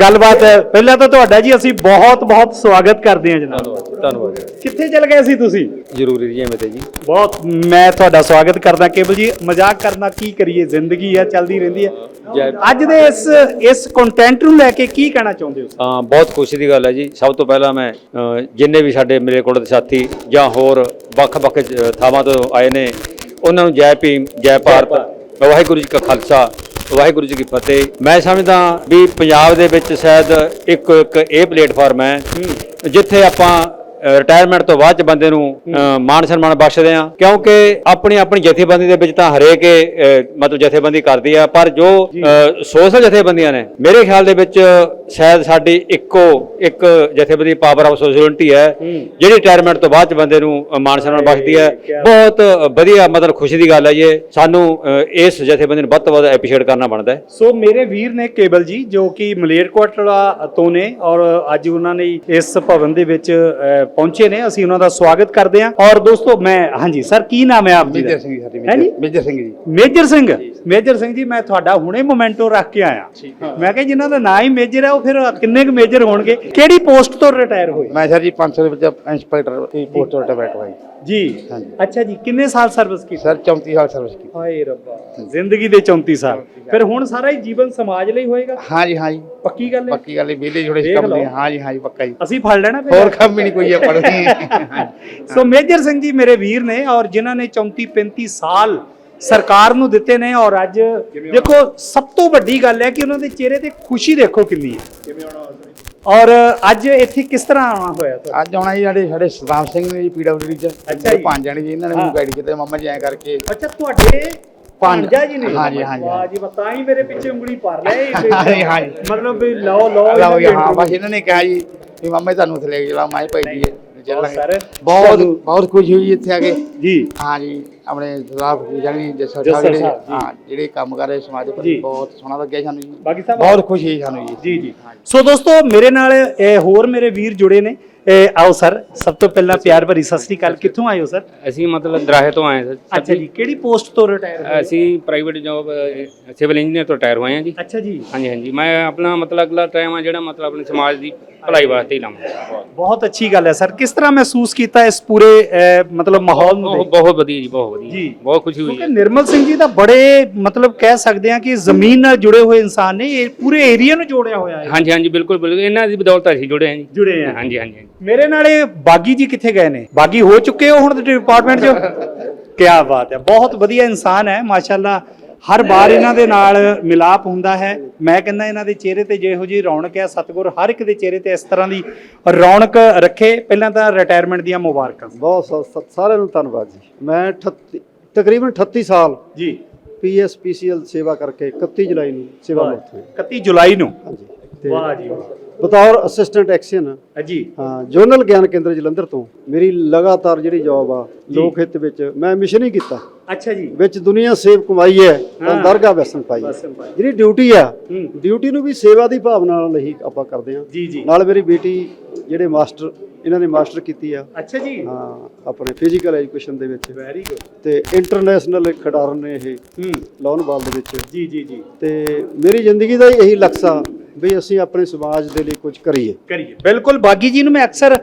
ਗੱਲਬਾਤ ਪਹਿਲਾਂ ਤਾਂ ਤੁਹਾਡਾ ਜੀ ਅਸੀਂ ਬਹੁਤ ਬਹੁਤ ਸਵਾਗਤ ਕਰਦੇ ਹਾਂ ਜਨਾਬ। ਧੰਨਵਾਦ ਕਿੱਥੇ ਚਲ ਗਏ ਸੀ ਤੁਸੀਂ? ਜ਼ਰੂਰੀ ਜੀ ਐਵੇਂ ਤੇ ਜੀ। ਬਹੁਤ ਮੈਂ ਤੁਹਾਡਾ ਸਵਾਗਤ ਕਰਦਾ। ਕੇਵਲ ਜੀ ਮਜ਼ਾਕ ਕਰਨਾ ਕੀ ਕਰੀਏ? ਜ਼ਿੰਦਗੀ ਆ ਚੱਲਦੀ ਰਹਿੰਦੀ ਹੈ। ਅੱਜ ਦੇ ਇਸ ਇਸ ਕੰਟੈਂਟ ਨੂੰ ਲੈ ਕੇ ਕੀ ਕਹਿਣਾ ਚਾਹੁੰਦੇ ਹੋ? ਹਾਂ ਬਹੁਤ ਖੁਸ਼ੀ ਦੀ ਗੱਲ ਹੈ ਜੀ। ਸਭ ਤੋਂ ਪਹਿਲਾਂ ਮੈਂ ਜਿੰਨੇ ਵੀ ਸਾਡੇ ਮੇਰੇ ਕੋਲ ਦੇ ਸਾਥੀ ਜਾਂ ਹੋਰ ਵੱਖ-ਵੱਖ ਥਾਵਾਂ ਤੋਂ ਆਏ ਨੇ ਉਹਨਾਂ ਨੂੰ ਜੈ ਭੀਮ ਜੈ ਭਾਰਤ। ਵਾਹਿਗੁਰੂ ਜੀ ਕਾ ਖਾਲਸਾ ਵਾਹਿਗੁਰੂ ਜੀ ਕੀ ਫਤਿਹ। ਮੈਂ ਸਮਝਦਾ ਵੀ ਪੰਜਾਬ ਦੇ ਵਿੱਚ ਸ਼ਾਇਦ ਇੱਕ ਇੱਕ ਇਹ ਪਲੇਟਫਾਰਮ ਹੈ, ਜਿੱਥੇ ਆਪਾਂ ਰਿਟਾਇਰਮੈਂਟ ਤੋਂ ਬਾਅਦ ਚ ਬੰਦੇ ਨੂੰ ਮਾਣ ਸਨਮਾਨ ਬਖਸ਼ਦੇ ਆ ਕਿਉਂਕਿ ਆਪਣੀ ਆਪਣੀ ਜਥੇਬੰਦੀ ਦੇ ਵਿੱਚ ਤਾਂ ਹਰੇਕ ਮਤਲਬ ਜਥੇਬੰਦੀ ਕਰਦੀ ਆ। ਪਰ ਜੋ ਸੋਸ਼ਲ ਜਥੇਬੰਦੀਆਂ ਨੇ ਮੇਰੇ ਖਿਆਲ ਦੇ ਵਿੱਚ ਸ਼ਾਇਦ ਸਾਡੀ ਇੱਕੋ ਇੱਕ ਜਥੇਬੰਦੀ ਪਾਵਰ ਆਫ ਸੋਸ਼ਲਿਟੀ ਹੈ ਜਿਹੜੀ ਰਿਟਾਇਰਮੈਂਟ ਤੋਂ ਬਾਅਦ ਚ ਬੰਦੇ ਨੂੰ ਮਾਣ ਸਨਮਾਨ ਬਖਸ਼ਦੀ ਹੈ। ਬਹੁਤ ਵਧੀਆ ਮਤਲਬ ਖੁਸ਼ੀ ਦੀ ਗੱਲ ਹੈ ਇਹ ਸਾਨੂੰ ਇਸ ਜਥੇਬੰਦੀ ਨੂੰ ਵੱਧ ਤੋਂ ਵੱਧ ਐਪਰੀਸ਼ੀਏਟ ਕਰਨਾ ਬਣਦਾ ਹੈ। ਸੋ ਮੇਰੇ ਵੀਰ ਨੇ ਕੇਬਲ ਜੀ ਜੋ ਕਿ ਮਲੇਰਕੋਟਲਾ ਤੋਂ ਨੇ ਔਰ ਅੱਜ ਉਹਨਾਂ ਨੇ ਇਸ ਭਵਨ ਦੇ ਵਿੱਚ ਪਹੁੰਚੇ ਨੇ ਅਸੀਂ ਉਹਨਾਂ ਦਾ ਸਵਾਗਤ ਕਰਦੇ ਹਾਂ। ਔਰ ਦੋਸਤੋ ਮੈਂ ਹਾਂਜੀ ਸਰ ਕੀ ਨਾਮ ਹੈ ਆਪ ਜੀ ਮੇਜਰ ਸਿੰਘ ਜੀ ਸਾਡੇ major Singh ji. Major Singh? Major Singh ji ਮੈਂ ਤੁਹਾਡਾ ਹੁਣੇ ਮੋਮੈਂਟੋ ਰੱਖ ਕੇ ਆਇਆ। ਮੈਂ ਕਿਹਾ ਜਿਨ੍ਹਾਂ ਦਾ ਨਾਂ ਹੀ ਮੇਜਰ ਹੈ ਉਹ ਫਿਰ ਕਿੰਨੇ ਕੁ ਮੇਜਰ ਹੋਣਗੇ? ਕਿਹੜੀ ਪੋਸਟ ਤੋਂ ਰਿਟਾਇਰ ਹੋਏ? ਮੈਂ ਸਰ ਜੀ 500 ਦੇ ਵਿੱਚ ਇੰਸਪੈਕਟਰ ਦੀ ਪੋਸਟ ਤੋਂ ਰਿਟਾਇਰ ਹੋਇਆ ਜੀ। ਅੱਛਾ ਜੀ ਕਿੰਨੇ ਸਾਲ ਸਰਵਿਸ ਕੀਤੀ? ਸਰ 34 ਸਾਲ ਸਰਵਿਸ ਕੀਤੀ। ਹਾਏ ਰੱਬਾ। ਜ਼ਿੰਦਗੀ ਦੇ 34 ਸਾਲ। ਫਿਰ ਹੁਣ ਸਾਰਾ ਹੀ ਜੀਵਨ ਸਮਾਜ ਲਈ ਹੋਏਗਾ? ਹਾਂ ਜੀ ਹਾਂ ਜੀ ਪੱਕੀ ਗੱਲ ਹੈ? ਪੱਕੀ ਗੱਲ ਹੈ ਵਿਹਲੇ ਜੁੜੇ ਦੇਖ ਕੰਮ ਲਓ। ਦੇ। ਹਾਂ ਜੀ ਹਾਂ ਜੀ ਪੱਕਾ ਜੀ। ਅਸੀਂ ਫੜ ਲੈਣਾ ਫਿਰ? ਹੋਰ ਕੰਮ ਵੀ ਨਹੀਂ ਕੋਈ ਆਪਾਂ ਨੂੰ ਸੋ ਮੇਜਰ ਸਿੰਘ ਜੀ ਮੇਰੇ ਵੀਰ ਨੇ ਔਰ ਜਿਨ੍ਹਾਂ ਨੇ 34 35 ਸਾਲ ਸਰਕਾਰ ਨੂੰ ਦਿੱਤੇ ਨੇ ਔਰ ਅੱਜ ਦੇਖੋ ਸਭ ਤੋਂ ਵੱਡੀ ਗੱਲ ਹੈ ਕਿ ਉਹਨਾਂ ਦੇ ਚਿਹਰੇ ਤੇ ਖੁਸ਼ੀ ਦੇਖੋ ਕਿੰਨੀ ਹੈ। ਔਰ ਅੱਜ ਇੱਥੇ ਕਿਸ ਤਰ੍ਹਾਂ ਆਉਣਾ ਹੋਇਆ ਤੁਹਾਨੂੰ ਅੱਜ ਆਉਣਾ ਜੀ ਸਾਡੇ ਸਾਡੇ ਸਤਨਾਮ ਸਿੰਘ ਨੇ ਜੀ ਪੀਡਬਲਯੂਡੀ ਚ। ਅੱਛਾ ਜੀ। ਪੰਜ ਜਣੇ ਜੀ ਇਹਨਾਂ ਨੇ ਹਾਂ। ਮੈਨੂੰ ਗਾਈਡ ਕੀਤਾ ਮੰਮਾ ਜੀ ਐਂ ਕਰਕੇ। ਅੱਛਾ ਤੁਹਾਡੇ ਭਾਂਜਾ ਜੀ ਨੇ ਹਾਂਜੀ, ਹਾਂਜੀ। ਵਾਹ ਜੀ ਵਾਹ, ਤਾਂ ਹੀ ਮੇਰੇ ਪਿੱਛੇ ਉਂਗਲੀ ਭਰ ਲਏ ਹਾਂਜੀ, ਹਾਂਜੀ। ਮਤਲਬ ਵੀ ਲਓ ਲਓ ਲਓ ਜੀ ਇਹਨਾਂ ਦੀ ਹਾਂ ਬਸ। ਇਹਨਾਂ ਨੇ ਕਿਹਾ ਜੀ ਵੀ ਮੰਮਾ ਤੁਹਾਨੂੰ ਉੱਥੇ ਲੈ ਕੇ ਚਲਾ ਮੈਂ ਭਾਈ ਜੀ ਚੱਲਾਂਗੇ। ਸਰ, ਬਹੁਤ ਬਹੁਤ ਖੁਸ਼ੀ ਹੋਈ ਇੱਥੇ ਆ ਕੇ। ਜੀ। ਹਾਂ ਜੀ ਆਪਣੇ ਸਰਦਾਰ ਜਾਨੀ ਜੱਸਰ ਸਾਹਿਬ ਜਿਹੜੇ। ਹਾਂ ਜਿਹੜੇ ਕੰਮ ਕਰ ਰਹੇ ਸਮਾਜ ਦੇ। ਪ੍ਰਤੀ ਬਹੁਤ ਸੋਹਣਾ ਲੱਗਿਆ ਸਾਨੂੰ ਜੀ। ਬਾਕੀ ਸਾਹਿਬ ਬਹੁਤ ਖੁਸ਼ੀ ਹੋਈ ਸਾਨੂੰ ਜੀ। ਜੀ ਜੀ। ਸੋ ਦੋਸਤੋ ਮੇਰੇ ਨਾਲ ਇਹ ਹੋਰ ਮੇਰੇ ਵੀਰ ਜੁੜੇ ਨੇ। ਇਹ ਆਓ ਸਰ ਸਭ ਤੋਂ ਪਹਿਲਾਂ ਪਿਆਰ ਭਰੀ ਸਤਿ ਸ੍ਰੀ ਅਕਾਲ। ਕਿੱਥੋਂ ਆਏ ਹੋ ਸਰ? ਅਸੀਂ ਮਤਲਬ ਦਰਾਹੇ ਤੋਂ ਆਏ ਸਰ। ਅੱਛਾ ਜੀ ਕਿਹੜੀ ਪੋਸਟ ਤੋਂ ਰਿਟਾਇਰ ਹੋਏ ਅਸੀਂ ਪ੍ਰਾਈਵੇਟ ਜੌਬ ਸਿਵਲ ਇੰਜੀਨੀਅਰ ਤੋਂ ਰਿਟਾਇਰ ਹੋਏ ਹਾਂ ਜੀ। ਅੱਛਾ ਜੀ। ਹਾਂਜੀ ਹਾਂਜੀ। ਮੈਂ ਆਪਣਾ ਮਤਲਬ ਅਗਲਾ ਟਾਈਮ ਆ ਜਿਹੜਾ ਮਤਲਬ ਆਪਣੇ ਸਮਾਜ ਦੀ ਭਲਾਈ ਵਾਸਤੇ ਹੀ ਲਾਵਾਂਗਾ। ਬਹੁਤ ਅੱਛੀ ਗੱਲ ਹੈ ਸਰ। ਕਿਸ ਤਰ੍ਹਾਂ ਮਹਿਸੂਸ ਕੀਤਾ ਇਸ ਪੂਰੇ ਮਤਲਬ ਮਾਹੌਲ ਨੂੰ ਬਹੁਤ ਵਧੀਆ ਜੀ ਬਹੁਤ ਜੀ। ਬਹੁਤ ਖੁਸ਼ੀ ਹੋਈ ਕਿਉਂਕਿ ਨਿਰਮਲ ਸਿੰਘ ਜੀ ਤਾਂ ਬੜੇ ਮਤਲਬ ਕਹਿ ਸਕਦੇ ਹਾਂ ਕਿ ਜ਼ਮੀਨ ਨਾਲ ਜੁੜੇ ਹੋਏ ਇਨਸਾਨ ਨੇ ਇਹ ਪੂਰੇ ਏਰੀਆ ਨੂੰ ਜੋੜਿਆ ਹੋਇਆ ਹੈ। ਹਾਂਜੀ ਹਾਂਜੀ ਬਿਲਕੁਲ ਬਿਲਕੁਲ। ਇਹਨਾਂ ਦੀ ਬਦੌਲਤ ਅਸੀਂ ਜੁੜੇ ਹਾਂ ਜੀ। ਜੁੜੇ ਆ ਹਾਂਜੀ ਹਾਂਜੀ ਹਾਂਜੀ। ਮੇਰੇ ਨਾਲ ਇਹ ਬਾਗੀ ਜੀ ਕਿੱਥੇ ਗਏ ਨੇ? ਬਾਗੀ ਹੋ ਚੁੱਕੇ ਹੋ ਹੁਣ ਡਿਪਾਰਟਮੈਂਟ 'ਚ? ਕੀ ਬਾਤ ਹੈ ਬਹੁਤ ਵਧੀਆ ਇਨਸਾਨ ਹੈ ਮਾਸ਼ਾਅੱਲਾ। ਹਰ ਵਾਰ ਇਹਨਾਂ ਦੇ ਨਾਲ ਮਿਲਾਪ ਹੁੰਦਾ ਹੈ। ਮੈਂ ਕਹਿੰਦਾ ਇਹਨਾਂ ਦੇ ਚਿਹਰੇ ਤੇ ਜਿਹੋ ਜੀ ਰੌਣਕ ਹੈ ਸਤਿਗੁਰ ਹਰ ਇੱਕ ਦੇ ਚਿਹਰੇ ਤੇ ਇਸ ਤਰ੍ਹਾਂ ਦੀ ਰੌਣਕ ਰੱਖੇ। ਪਹਿਲਾਂ ਤਾਂ ਰਿਟਾਇਰਮੈਂਟ ਦੀਆਂ ਮੁਬਾਰਕਾਂ। ਬਹੁਤ ਸਾਰਿਆਂ ਨੂੰ ਧੰਨਵਾਦ ਜੀ। ਮੈਂ 38 ਤਕਰੀਬਨ 38 ਸਾਲ ਜੀ। ਪੀਐਸਪੀਸੀਐਲ ਸੇਵਾ ਕਰਕੇ 31 ਜੁਲਾਈ ਨੂੰ ਸੇਵਾ ਮੁਕਤ ਹੋਈ। 31 ਜੁਲਾਈ ਨੂੰ? ਵਾਹ ਜੀ ਬਤੌਰ ਅਸਿਸਟੈਂਟ ਐਕਸ਼ਨ ਜੀ। ਹਾਂ ਜੋਨਲ ਗਿਆਨ ਕੇਂਦਰ ਜਲੰਧਰ ਤੋਂ। ਮੇਰੀ ਲਗਾਤਾਰ ਜਿਹੜੀ ਜੌਬ ਆ ਲੋਕ ਹਿੱਤ ਵਿੱਚ ਮੈਂ ਮਿਸ਼ਨ ਹੀ ਕੀਤਾ। ਅੱਛਾ ਜੀ। ਵਿੱਚ ਦੁਨੀਆ ਸੇਵ ਕਮਾਈ ਹੈ ਤਾਂ। ਦਰਗਾਹ ਵਸਣ ਪਾਈ। ਜਿਹੜੀ ਡਿਊਟੀ ਆ। ਡਿਊਟੀ ਨੂੰ ਵੀ ਸੇਵਾ ਦੀ ਭਾਵਨਾ ਨਾਲ ਹੀ ਆਪਾਂ ਕਰਦੇ ਜੀ ਨਾਲ ਮੇਰੀ ਬੇਟੀ ਜਿਹੜੇ ਮਾਸਟਰ ਇਹਨਾਂ ਨੇ ਮਾਸਟਰ ਕੀਤੀ ਆ। ਅੱਛਾ ਜੀ। ਹਾਂ ਆਪਣੇ ਫਿਜ਼ੀਕਲ ਐਜੂਕੇਸ਼ਨ ਦੇ ਵਿੱਚ। ਵੈਰੀ ਗੁੱਡ ਤੇ ਇੰਟਰਨੈਸ਼ਨਲ ਖਿਡਾਰਨ ਨੇ ਇਹ ਹੂੰ। ਲਾਉਨ ਬਾਲ ਦੇ ਵਿੱਚ। ਜੀ ਜੀ ਜੀ। ਤੇ ਮੇਰੀ ਜ਼ਿੰਦਗੀ ਦਾ ਇਹੀ ਲਕਸ਼ ਆ। ਵੀ ਅਸੀਂ ਆਪਣੇ ਸਮਾਜ ਦੇ ਲਈ ਕੁਝ ਕਰੀਏ। ਕਰੀਏ। ਬਿਲਕੁਲ, ਬਾਗੀ ਜੀ ਨੂੰ ਮੈਂ ਅਕਸਰ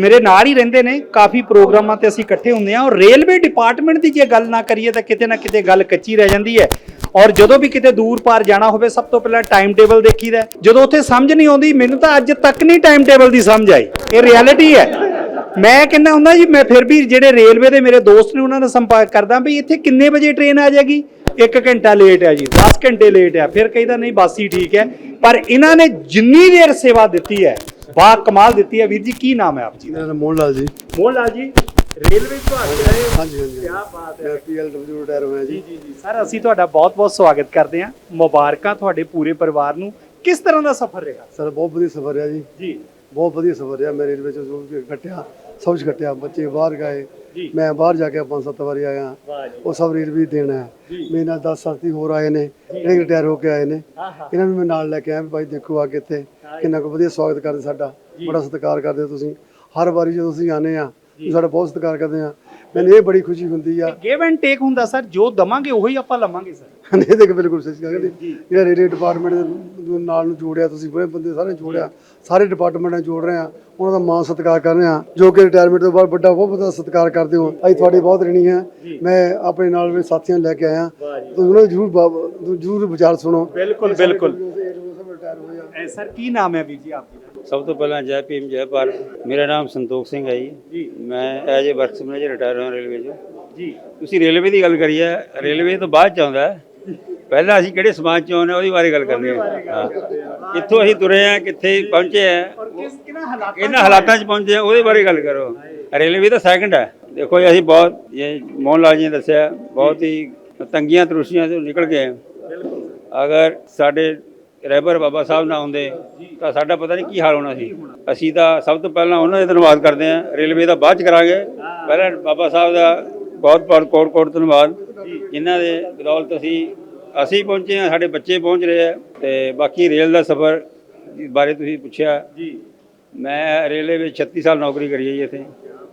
ਮੇਰੇ ਨਾਲ ਹੀ ਰਹਿੰਦੇ ਨੇ, ਕਾਫੀ ਪ੍ਰੋਗਰਾਮਾਂ ਤੇ ਅਸੀਂ ਇਕੱਠੇ ਹੁੰਦੇ ਹਾਂ ਔਰ ਰੇਲਵੇ ਡਿਪਾਰਟਮੈਂਟ ਦੀ ਜੇ ਗੱਲ ਨਾ ਕਰੀਏ ਤਾਂ ਕਿਤੇ ਨਾ ਕਿਤੇ ਗੱਲ ਕੱਚੀ ਰਹਿ ਜਾਂਦੀ ਹੈ। ਔਰ ਜਦੋਂ ਵੀ ਕਿਤੇ ਦੂਰ ਪਾਰ ਜਾਣਾ ਹੋਵੇ, ਸਭ ਤੋਂ ਪਹਿਲਾਂ ਟਾਈਮ ਟੇਬਲ ਦੇਖੀਦਾ ਹੈ। ਜਦੋਂ ਉੱਥੇ ਸਮਝ ਨਹੀਂ ਆਉਂਦੀ, ਮੈਨੂੰ ਤਾਂ ਅੱਜ ਤੱਕ ਨਹੀਂ ਟਾਈਮ ਟੇਬਲ ਦੀ ਸਮਝ ਆਈ। ਇਹ ਰਿਐਲਿਟੀ ਹੈ। ਮੈਂ ਕਹਿੰਦਾ ਹੁੰਦਾ ਜੀ ਮੈਂ ਫਿਰ ਵੀ ਜਿਹੜੇ ਰੇਲਵੇ ਦੇ ਮੇਰੇ ਦੋਸਤ ਨੇ ਉਹਨਾਂ ਨਾਲ ਸੰਪਰਕ ਕਰਦਾ ਵੀ ਇੱਥੇ ਕਿੰਨੇ ਵਜੇ ਟ੍ਰੇਨ ਆ ਜਾਏਗੀ? ਇੱਕ ਘੰਟਾ ਲੇਟ ਹੈ ਜੀ 10 ਘੰਟੇ ਲੇਟ ਹੈ ਫਿਰ ਕਹਿੰਦਾ ਨਹੀਂ ਬਸ ਹੀ ਠੀਕ ਹੈ। ਪਰ ਇਹਨਾਂ ਨੇ ਜਿੰਨੀ ਦੇਰ ਸੇਵਾ ਦਿੱਤੀ ਹੈ ਬਾ ਕਮਾਲ ਦਿੱਤੀ ਹੈ। ਵੀਰ ਜੀ ਕੀ ਨਾਮ ਹੈ ਆਪ ਜੀ? ਦਾ ਮੇਰਾ ਨਾਮ ਮੋਹਨ ਲਾਲ ਜੀ। ਮੋਹਨ ਲਾਲ ਜੀ ਰੇਲਵੇ ਵਿਭਾਗ ਦੇ ਰਹੇ ਹੋ? ਹਾਂਜੀ ਹਾਂਜੀ ਕੀ ਬਾਤ ਹੈ। ਮੈਂ ਪੀਐਲਡਬਲਯੂ ਰਿਟਾਇਰ ਹੋਇਆ ਜੀ। ਜੀ ਜੀ ਸਰ ਅਸੀਂ ਤੁਹਾਡਾ ਬਹੁਤ-ਬਹੁਤ ਸਵਾਗਤ ਕਰਦੇ ਹਾਂ। ਮੁਬਾਰਕਾਂ ਤੁਹਾਡੇ ਪੂਰੇ ਪਰਿਵਾਰ ਨੂੰ। ਕਿਸ ਤਰ੍ਹਾਂ ਦਾ ਸਫ਼ਰ ਰਿਹਾ? ਸਰ ਬਹੁਤ ਵਧੀਆ ਸਫ਼ਰ ਰਿਹਾ ਜੀ। ਜੀ। ਬਹੁਤ ਵਧੀਆ ਸਫ਼ਰ ਰਿਹਾ ਮੇਰੇ ਵਿੱਚ ਜੋ ਵੀ ਘਟਿਆ ਸਭ ਕੁਝ ਘਟਿਆ। ਬੱਚੇ ਬਾਹਰ ਗਏ। ਮੈਂ ਬਾਹਰ ਜਾ ਕੇ ਪੰਜ ਸੱਤ ਵਾਰੀ ਆਇਆ। ਉਹ ਸਭ ਰੀਲ ਵੀ ਦੇਣਾ ਹੈ। ਮੇਰੇ ਨਾਲ 10 ਸਾਥੀ ਹੋਰ ਆਏ ਨੇ ਜਿਹੜੇ ਰਿਟਾਇਰ ਹੋ ਕੇ ਆਏ ਨੇ। ਇਹਨਾਂ ਨੂੰ ਮੈਂ ਨਾਲ ਲੈ ਕੇ ਆਇਆ ਵੀ ਭਾਈ ਦੇਖੋ ਆ ਕੇ ਇੱਥੇ ਕਿੰਨਾ ਕੁ ਵਧੀਆ ਸਵਾਗਤ ਕਰਦੇ ਸਾਡਾ। ਬੜਾ ਸਤਿਕਾਰ ਕਰਦੇ ਤੁਸੀਂ। ਹਰ ਵਾਰੀ ਜਦੋਂ ਤੁਸੀਂ ਆਨੇ ਆ ਸਾਡਾ ਬਹੁਤ ਸਤਿਕਾਰ ਕਰਦੇ ਆ ਮੈਨੂੰ ਇਹ ਬੜੀ ਖੁਸ਼ੀ ਹੁੰਦੀ ਆ। ਗਿਵ ਐਂਡ ਟੇਕ ਹੁੰਦਾ ਸਰ। ਜੋ ਦਵਾਂਗੇ ਉਹੀ ਆਪਾਂ ਲਵਾਂਗੇ ਸਰ। ਨਹੀਂ ਦੇਖ ਬਿਲਕੁਲ ਸੱਚ ਗੱਲ ਹੈ। ਜਿਹੜਾ ਰੇਲਵੇ ਡਿਪਾਰਟਮੈਂਟ ਦੇ ਨਾਲ ਨੂੰ ਜੋੜਿਆ ਤੁਸੀਂ ਬੜੇ ਬੰਦੇ ਸਾਰੇ ਜੋੜਿਆ। ਸਾਰੇ ਡਿਪਾਰਟਮੈਂਟਾਂ ਜੋੜ ਰਹੇ ਆ। ਉਹਨਾਂ ਦਾ ਮਾਣ ਸਤਿਕਾਰ ਕਰ ਰਹੇ ਆ। ਜੋ ਕਿ ਰਿਟਾਇਰਮੈਂਟ ਤੋਂ ਬਾਅਦ ਵੱਡਾ ਬਹੁਤ ਵੱਡਾ ਸਤਿਕਾਰ ਕਰਦੇ ਹੋ। ਅੱਜ ਤੁਹਾਡੀ ਬਹੁਤ ਰਣੀ ਹੈ ਮੈਂ ਆਪਣੇ ਨਾਲ ਵੀ ਸਾਥੀਆਂ ਨੂੰ ਲੈ ਕੇ ਆਇਆ। ਤੁਸੀਂ ਉਹਨਾਂ ਦੇ ਜਰੂਰ ਜਰੂਰ ਵਿਚਾਰ ਸੁਣੋ। ਬਿਲਕੁਲ ਬਿਲਕੁਲ। ਆ। ਐ ਸਰ ਕੀ ਨਾਮ ਹੈ ਵੀਰ ਜੀ ਆਪ ਜੀ ਦਾ ਸਭ ਤੋਂ ਪਹਿਲਾਂ ਜੈ ਭੀਮ ਜੈ ਭਾਰਤ। ਮੇਰਾ ਨਾਮ ਸੰਤੋਖ ਸਿੰਘ ਹੈ ਜੀ। ਮੈਂ as a works manager retire ਹੋਇਆ ਰੇਲਵੇ 'ਚ। ਜੀ। ਤੁਸੀਂ ਰੇਲਵੇ ਦੀ ਗੱਲ ਕਰੀ ਹੈ ਰੇਲਵੇ ਤੋਂ ਬਾਅਦ ਚ ਆਉਂਦਾ ਹੈ। ਪਹਿਲਾਂ ਅਸੀਂ ਕਿਹੜੇ ਸਮਾਜ ਚ ਆਉਂਦੇ ਹਾਂ, ਉਹਦੀ ਬਾਰੇ ਗੱਲ ਕਰਨੀ ਹੈ। ਹਾਂ। ਕਿੱਥੋਂ ਅਸੀਂ ਤੁਰੇ ਆ ਕਿੱਥੇ ਪਹੁੰਚੇ ਆ ਇਹਨਾਂ ਹਾਲਾਤਾਂ 'ਚ ਪਹੁੰਚੇ ਆ ਉਹਦੇ ਬਾਰੇ ਗੱਲ ਕਰੋ। ਰੇਲਵੇ ਤਾਂ ਸੈਕੰਡ ਹੈ। ਦੇਖੋ ਜੀ ਅਸੀਂ ਬਹੁਤ ਇਹ ਮੋਹਨ ਲਾਲ ਜੀ ਨੇ ਦੱਸਿਆ ਬਹੁਤ ਹੀ ਤੰਗੀਆਂ ਤਰੁਸ਼ੀਆਂ ਤੋਂ ਨਿਕਲ ਗਏ ਹਾਂ। ਅਗਰ ਸਾਡੇ ਰਹਿਬਰ ਬਾਬਾ ਸਾਹਿਬ ਨਾ ਹੁੰਦੇ ਤਾਂ ਸਾਡਾ ਪਤਾ ਨਹੀਂ ਕੀ ਹਾਲ ਹੋਣਾ ਸੀ। ਅਸੀਂ ਤਾਂ ਸਭ ਤੋਂ ਪਹਿਲਾਂ ਉਹਨਾਂ ਦਾ ਧੰਨਵਾਦ ਕਰਦੇ ਹਾਂ। ਰੇਲਵੇ ਦਾ ਬਾਅਦ ਚ ਕਰਾਂਗੇ। ਪਹਿਲਾਂ ਬਾਬਾ ਸਾਹਿਬ ਦਾ ਬਹੁਤ ਬਹੁਤ ਕੋਟ ਕੋਟ ਧੰਨਵਾਦ। ਜਿਨ੍ਹਾਂ ਦੇ ਬਦੌਲਤ ਅਸੀਂ ਅਸੀਂ ਪਹੁੰਚੇ ਹਾਂ ਸਾਡੇ ਬੱਚੇ ਪਹੁੰਚ ਰਹੇ ਆ। ਤੇ ਬਾਕੀ ਰੇਲ ਦਾ ਸਫ਼ਰ ਬਾਰੇ ਤੁਸੀਂ ਪੁੱਛਿਆ। ਜੀ। ਮੈਂ ਰੇਲਵੇ ਵਿੱਚ 36 ਸਾਲ ਨੌਕਰੀ ਕਰੀ ਹੈ ਜੀ ਇੱਥੇ।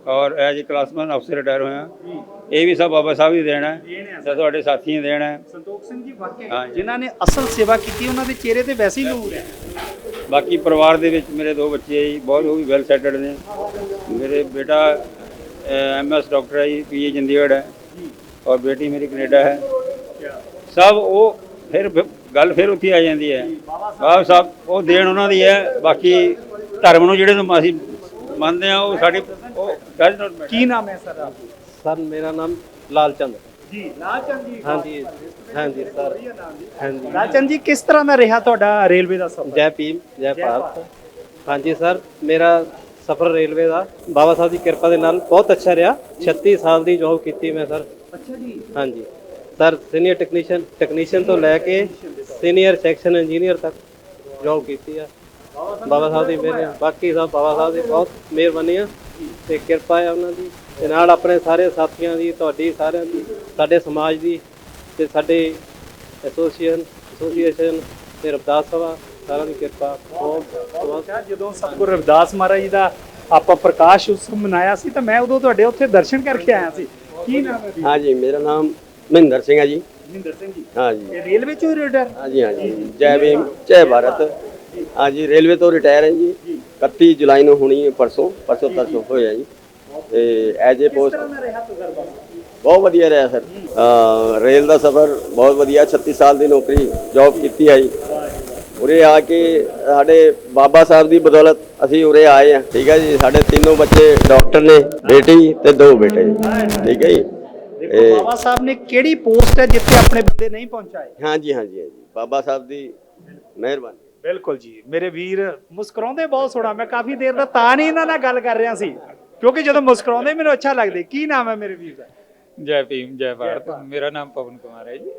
ਔਰ ਐਜ ਕਲਾਸਮੈਨ ਅਫਸਰ ਰਿਟਾਇਰ ਹੋਇਆ। ਇਹ ਵੀ ਸਭ ਬਾਬਾ ਸਾਹਿਬ ਹੀ ਦੇਣਾ ਹੈ ਤੇ ਤੁਹਾਡੇ ਸਾਥੀਆਂ ਦੇਣਾ ਹੈ। ਸੰਤੋਖ ਸਿੰਘ ਜੀ ਵਾਕਿਆ। ਜਿਨ੍ਹਾਂ ਨੇ ਅਸਲ ਸੇਵਾ ਕੀਤੀ ਉਹਨਾਂ ਦੇ ਚਿਹਰੇ ਤੇ ਵੈਸੇ ਹੀ ਨੂਰ ਹੈ ਬਾਕੀ ਪਰਿਵਾਰ ਦੇ ਵਿੱਚ ਮੇਰੇ ਦੋ ਬੱਚੇ ਜੀ ਬਹੁਤ ਉਹ ਵੀ ਵੈਲ ਸੈਟਲਡ ਨੇ। ਮੇਰੇ ਬੇਟਾ ਐਮਐਸ ਡਾਕਟਰ ਹੈ ਜੀ ਪੀਏ ਚੰਡੀਗੜ੍ਹ ਹੈ। ਔਰ ਬੇਟੀ ਮੇਰੀ ਕੈਨੇਡਾ ਹੈ। ਸਭ ਉਹ ਫਿਰ ਫਿਰ ਗੱਲ ਫਿਰ ਉੱਥੇ ਆ ਜਾਂਦੀ ਹੈ। ਬਾਬਾ ਸਾਹਿਬ ਉਹ ਦੇਣ ਉਹਨਾਂ ਦੀ ਹੈ। ਬਾਕੀ ਧਰਮ ਨੂੰ ਜਿਹੜੇ ਨੂੰ ਅਸੀਂ ਮੰਨਦੇ ਆ ਉਹ ਸਾਡੀ ਕੀ ਨਾਮ ਹੈ ਸਰ ਆਪ ਸਰ ਮੇਰਾ ਨਾਮ ਲਾਲ ਚੰਦ ਜੀ ਲਾਲਚੰਦ ਜੀ ਹਾਂਜੀ ਹਾਂਜੀ ਸਰ। ਹਾਂਜੀ। ਲਾਲਚੰਦ ਜੀ ਕਿਸ ਤਰ੍ਹਾਂ ਦਾ ਰਿਹਾ ਤੁਹਾਡਾ ਰੇਲਵੇ ਦਾ ਸਫ਼ਰ? ਜੈ ਭੀਮ ਜੈ ਭਾਰਤ। ਹਾਂਜੀ ਸਰ ਮੇਰਾ ਸਫਰ ਰੇਲਵੇ ਦਾ। ਬਾਬਾ ਸਾਹਿਬ ਦੀ ਕਿਰਪਾ ਦੇ ਨਾਲ ਬਹੁਤ ਅੱਛਾ ਰਿਹਾ। 36 ਸਾਲ ਦੀ ਜੌਬ ਕੀਤੀ ਮੈਂ ਸਰ। ਅੱਛਾ ਜੀ। ਹਾਂਜੀ। ਸਰ ਸੀਨੀਅਰ ਟੈਕਨੀਸ਼ੀਅਨ ਟੈਕਨੀਸ਼ੀਅਨ ਤੋਂ ਲੈ ਕੇ ਸੀਨੀਅਰ ਸੈਕਸ਼ਨ ਇੰਜੀਨੀਅਰ ਤੱਕ ਜੌਬ ਕੀਤੀ ਆ। ਬਾਬਾ ਸਾਹਿਬ ਦੀ ਮਿਹਰ ਆ। ਬਾਕੀ ਸਭ ਬਾਬਾ ਸਾਹਿਬ ਦੀ ਬਹੁਤ ਮਿਹਰਬਾਨੀ ਆ ਤੇ ਕਿਰਪਾ ਹੈ ਉਹਨਾਂ ਦੀ ਤੇ ਨਾਲ ਆਪਣੇ ਸਾਰੇ ਸਾਥੀਆਂ ਦੀ ਤੁਹਾਡੀ ਸਾਰਿਆਂ ਦੀ ਸਾਡੇ ਸਮਾਜ ਦੀ ਤੇ ਸਾਡੇ ਐਸੋਸੀਏਸ਼ਨ ਐਸੋਸੀਏਸ਼ਨ ਤੇ ਰਬਦਾਸ ਸਭਾ ਸਾਰਿਆਂ ਦੀ ਕਿਰਪਾ। ਬਹੁਤ ਜਦੋਂ ਸਤਿਗੁਰੂ ਰਵਿਦਾਸ ਮਹਾਰਾਜ ਜੀ ਦਾ ਆਪਾਂ ਪ੍ਰਕਾਸ਼ ਉਤਸਵ ਮਨਾਇਆ ਸੀ ਤਾਂ ਮੈਂ ਉਦੋਂ ਤੁਹਾਡੇ ਉੱਥੇ ਦਰਸ਼ਨ ਕਰਕੇ ਆਇਆ ਸੀ। ਕੀ ਨਾਮ ਹੈ ਜੀ? ਹਾਂਜੀ ਮੇਰਾ ਨਾਮ ਮਹਿੰਦਰ ਸਿੰਘ ਹੈ ਜੀ। ਮਹਿੰਦਰ ਸਿੰਘ ਜੀ। ਹਾਂਜੀ। ਇਹ ਰੇਲਵੇ ਚੋਂ ਰਿਟਾਇਰ ਹਾਂਜੀ ਹਾਂਜੀ। ਜੈ ਭੀਮ ਜੈ ਭਾਰਤ। ਹਾਂਜੀ ਰੇਲਵੇ ਤੋਂ ਰਿਟਾਇਰ ਹੈ ਜੀ। 31 ਜੁਲਾਈ ਨੂੰ ਹੋਣੀ ਹੈ ਪਰਸੋਂ ਪਰਸੋਂ ਤਰਸੋਂ ਹੋਇਆ ਜੀ। ਤੇ ਐਜ ਏ ਪੋਸਟ ਬਹੁਤ ਵਧੀਆ ਰਿਹਾ ਸਰ। ਰੇਲ ਦਾ ਸਫ਼ਰ ਬਹੁਤ ਵਧੀਆ 36 ਸਾਲ ਦੀ ਨੌਕਰੀ ਜੌਬ ਕੀਤੀ ਹੈ ਜੀ ਉਰੇ ਆ ਕੇ ਸਾਡੇ ਬਾਬਾ ਸਾਹਿਬ ਦੀ ਬਦੌਲਤ ਅਸੀਂ ਉਰੇ ਆਏ ਆ ਠੀਕ ਹੈ ਜੀ ਸਾਡੇ ਤਿੰਨੋਂ ਬੱਚੇ ਡਾਕਟਰ ਨੇ ਬੇਟੀ ਤੇ ਦੋ ਬੇਟੇ। ਠੀਕ ਹੈ ਜੀ। ਦੇਖੋ ਬਾਬਾ ਸਾਹਿਬ ਨੇ ਕਿਹੜੀ ਪੋਸਟ ਹੈ ਜਿੱਥੇ ਆਪਣੇ ਬੰਦੇ ਨਹੀਂ ਪਹੁੰਚਾਏ? ਹਾਂਜੀ ਹਾਂਜੀ ਹਾਂਜੀ। ਬਾਬਾ ਸਾਹਿਬ ਦੀ ਮਿਹਰਬਾਨੀ। ਬਿਲਕੁਲ ਜੀ। ਮੇਰੇ ਵੀਰ ਮੁਸਕਰਾਉਂਦੇ ਬਹੁਤ ਸੋਹਣਾ। ਮੈਂ ਕਾਫੀ ਦੇਰ ਦਾ ਤਾਂ ਨਹੀਂ ਇਹਨਾਂ ਨਾਲ ਗੱਲ ਕਰ ਰਿਹਾ ਸੀ। ਕਿਉਂਕਿ ਜਦੋਂ ਮੁਸਕਰਾਉਂਦੇ ਮੈਨੂੰ ਅੱਛਾ ਲੱਗਦਾ। ਕੀ ਨਾਮ ਹੈ ਮੇਰੇ ਵੀਰ ਦਾ? ਜੈ ਭੀਮ ਜੈ ਭਾਰਤ। ਮੇਰਾ ਨਾਮ ਪਵਨ ਕੁਮਾਰ ਹੈ ਜੀ।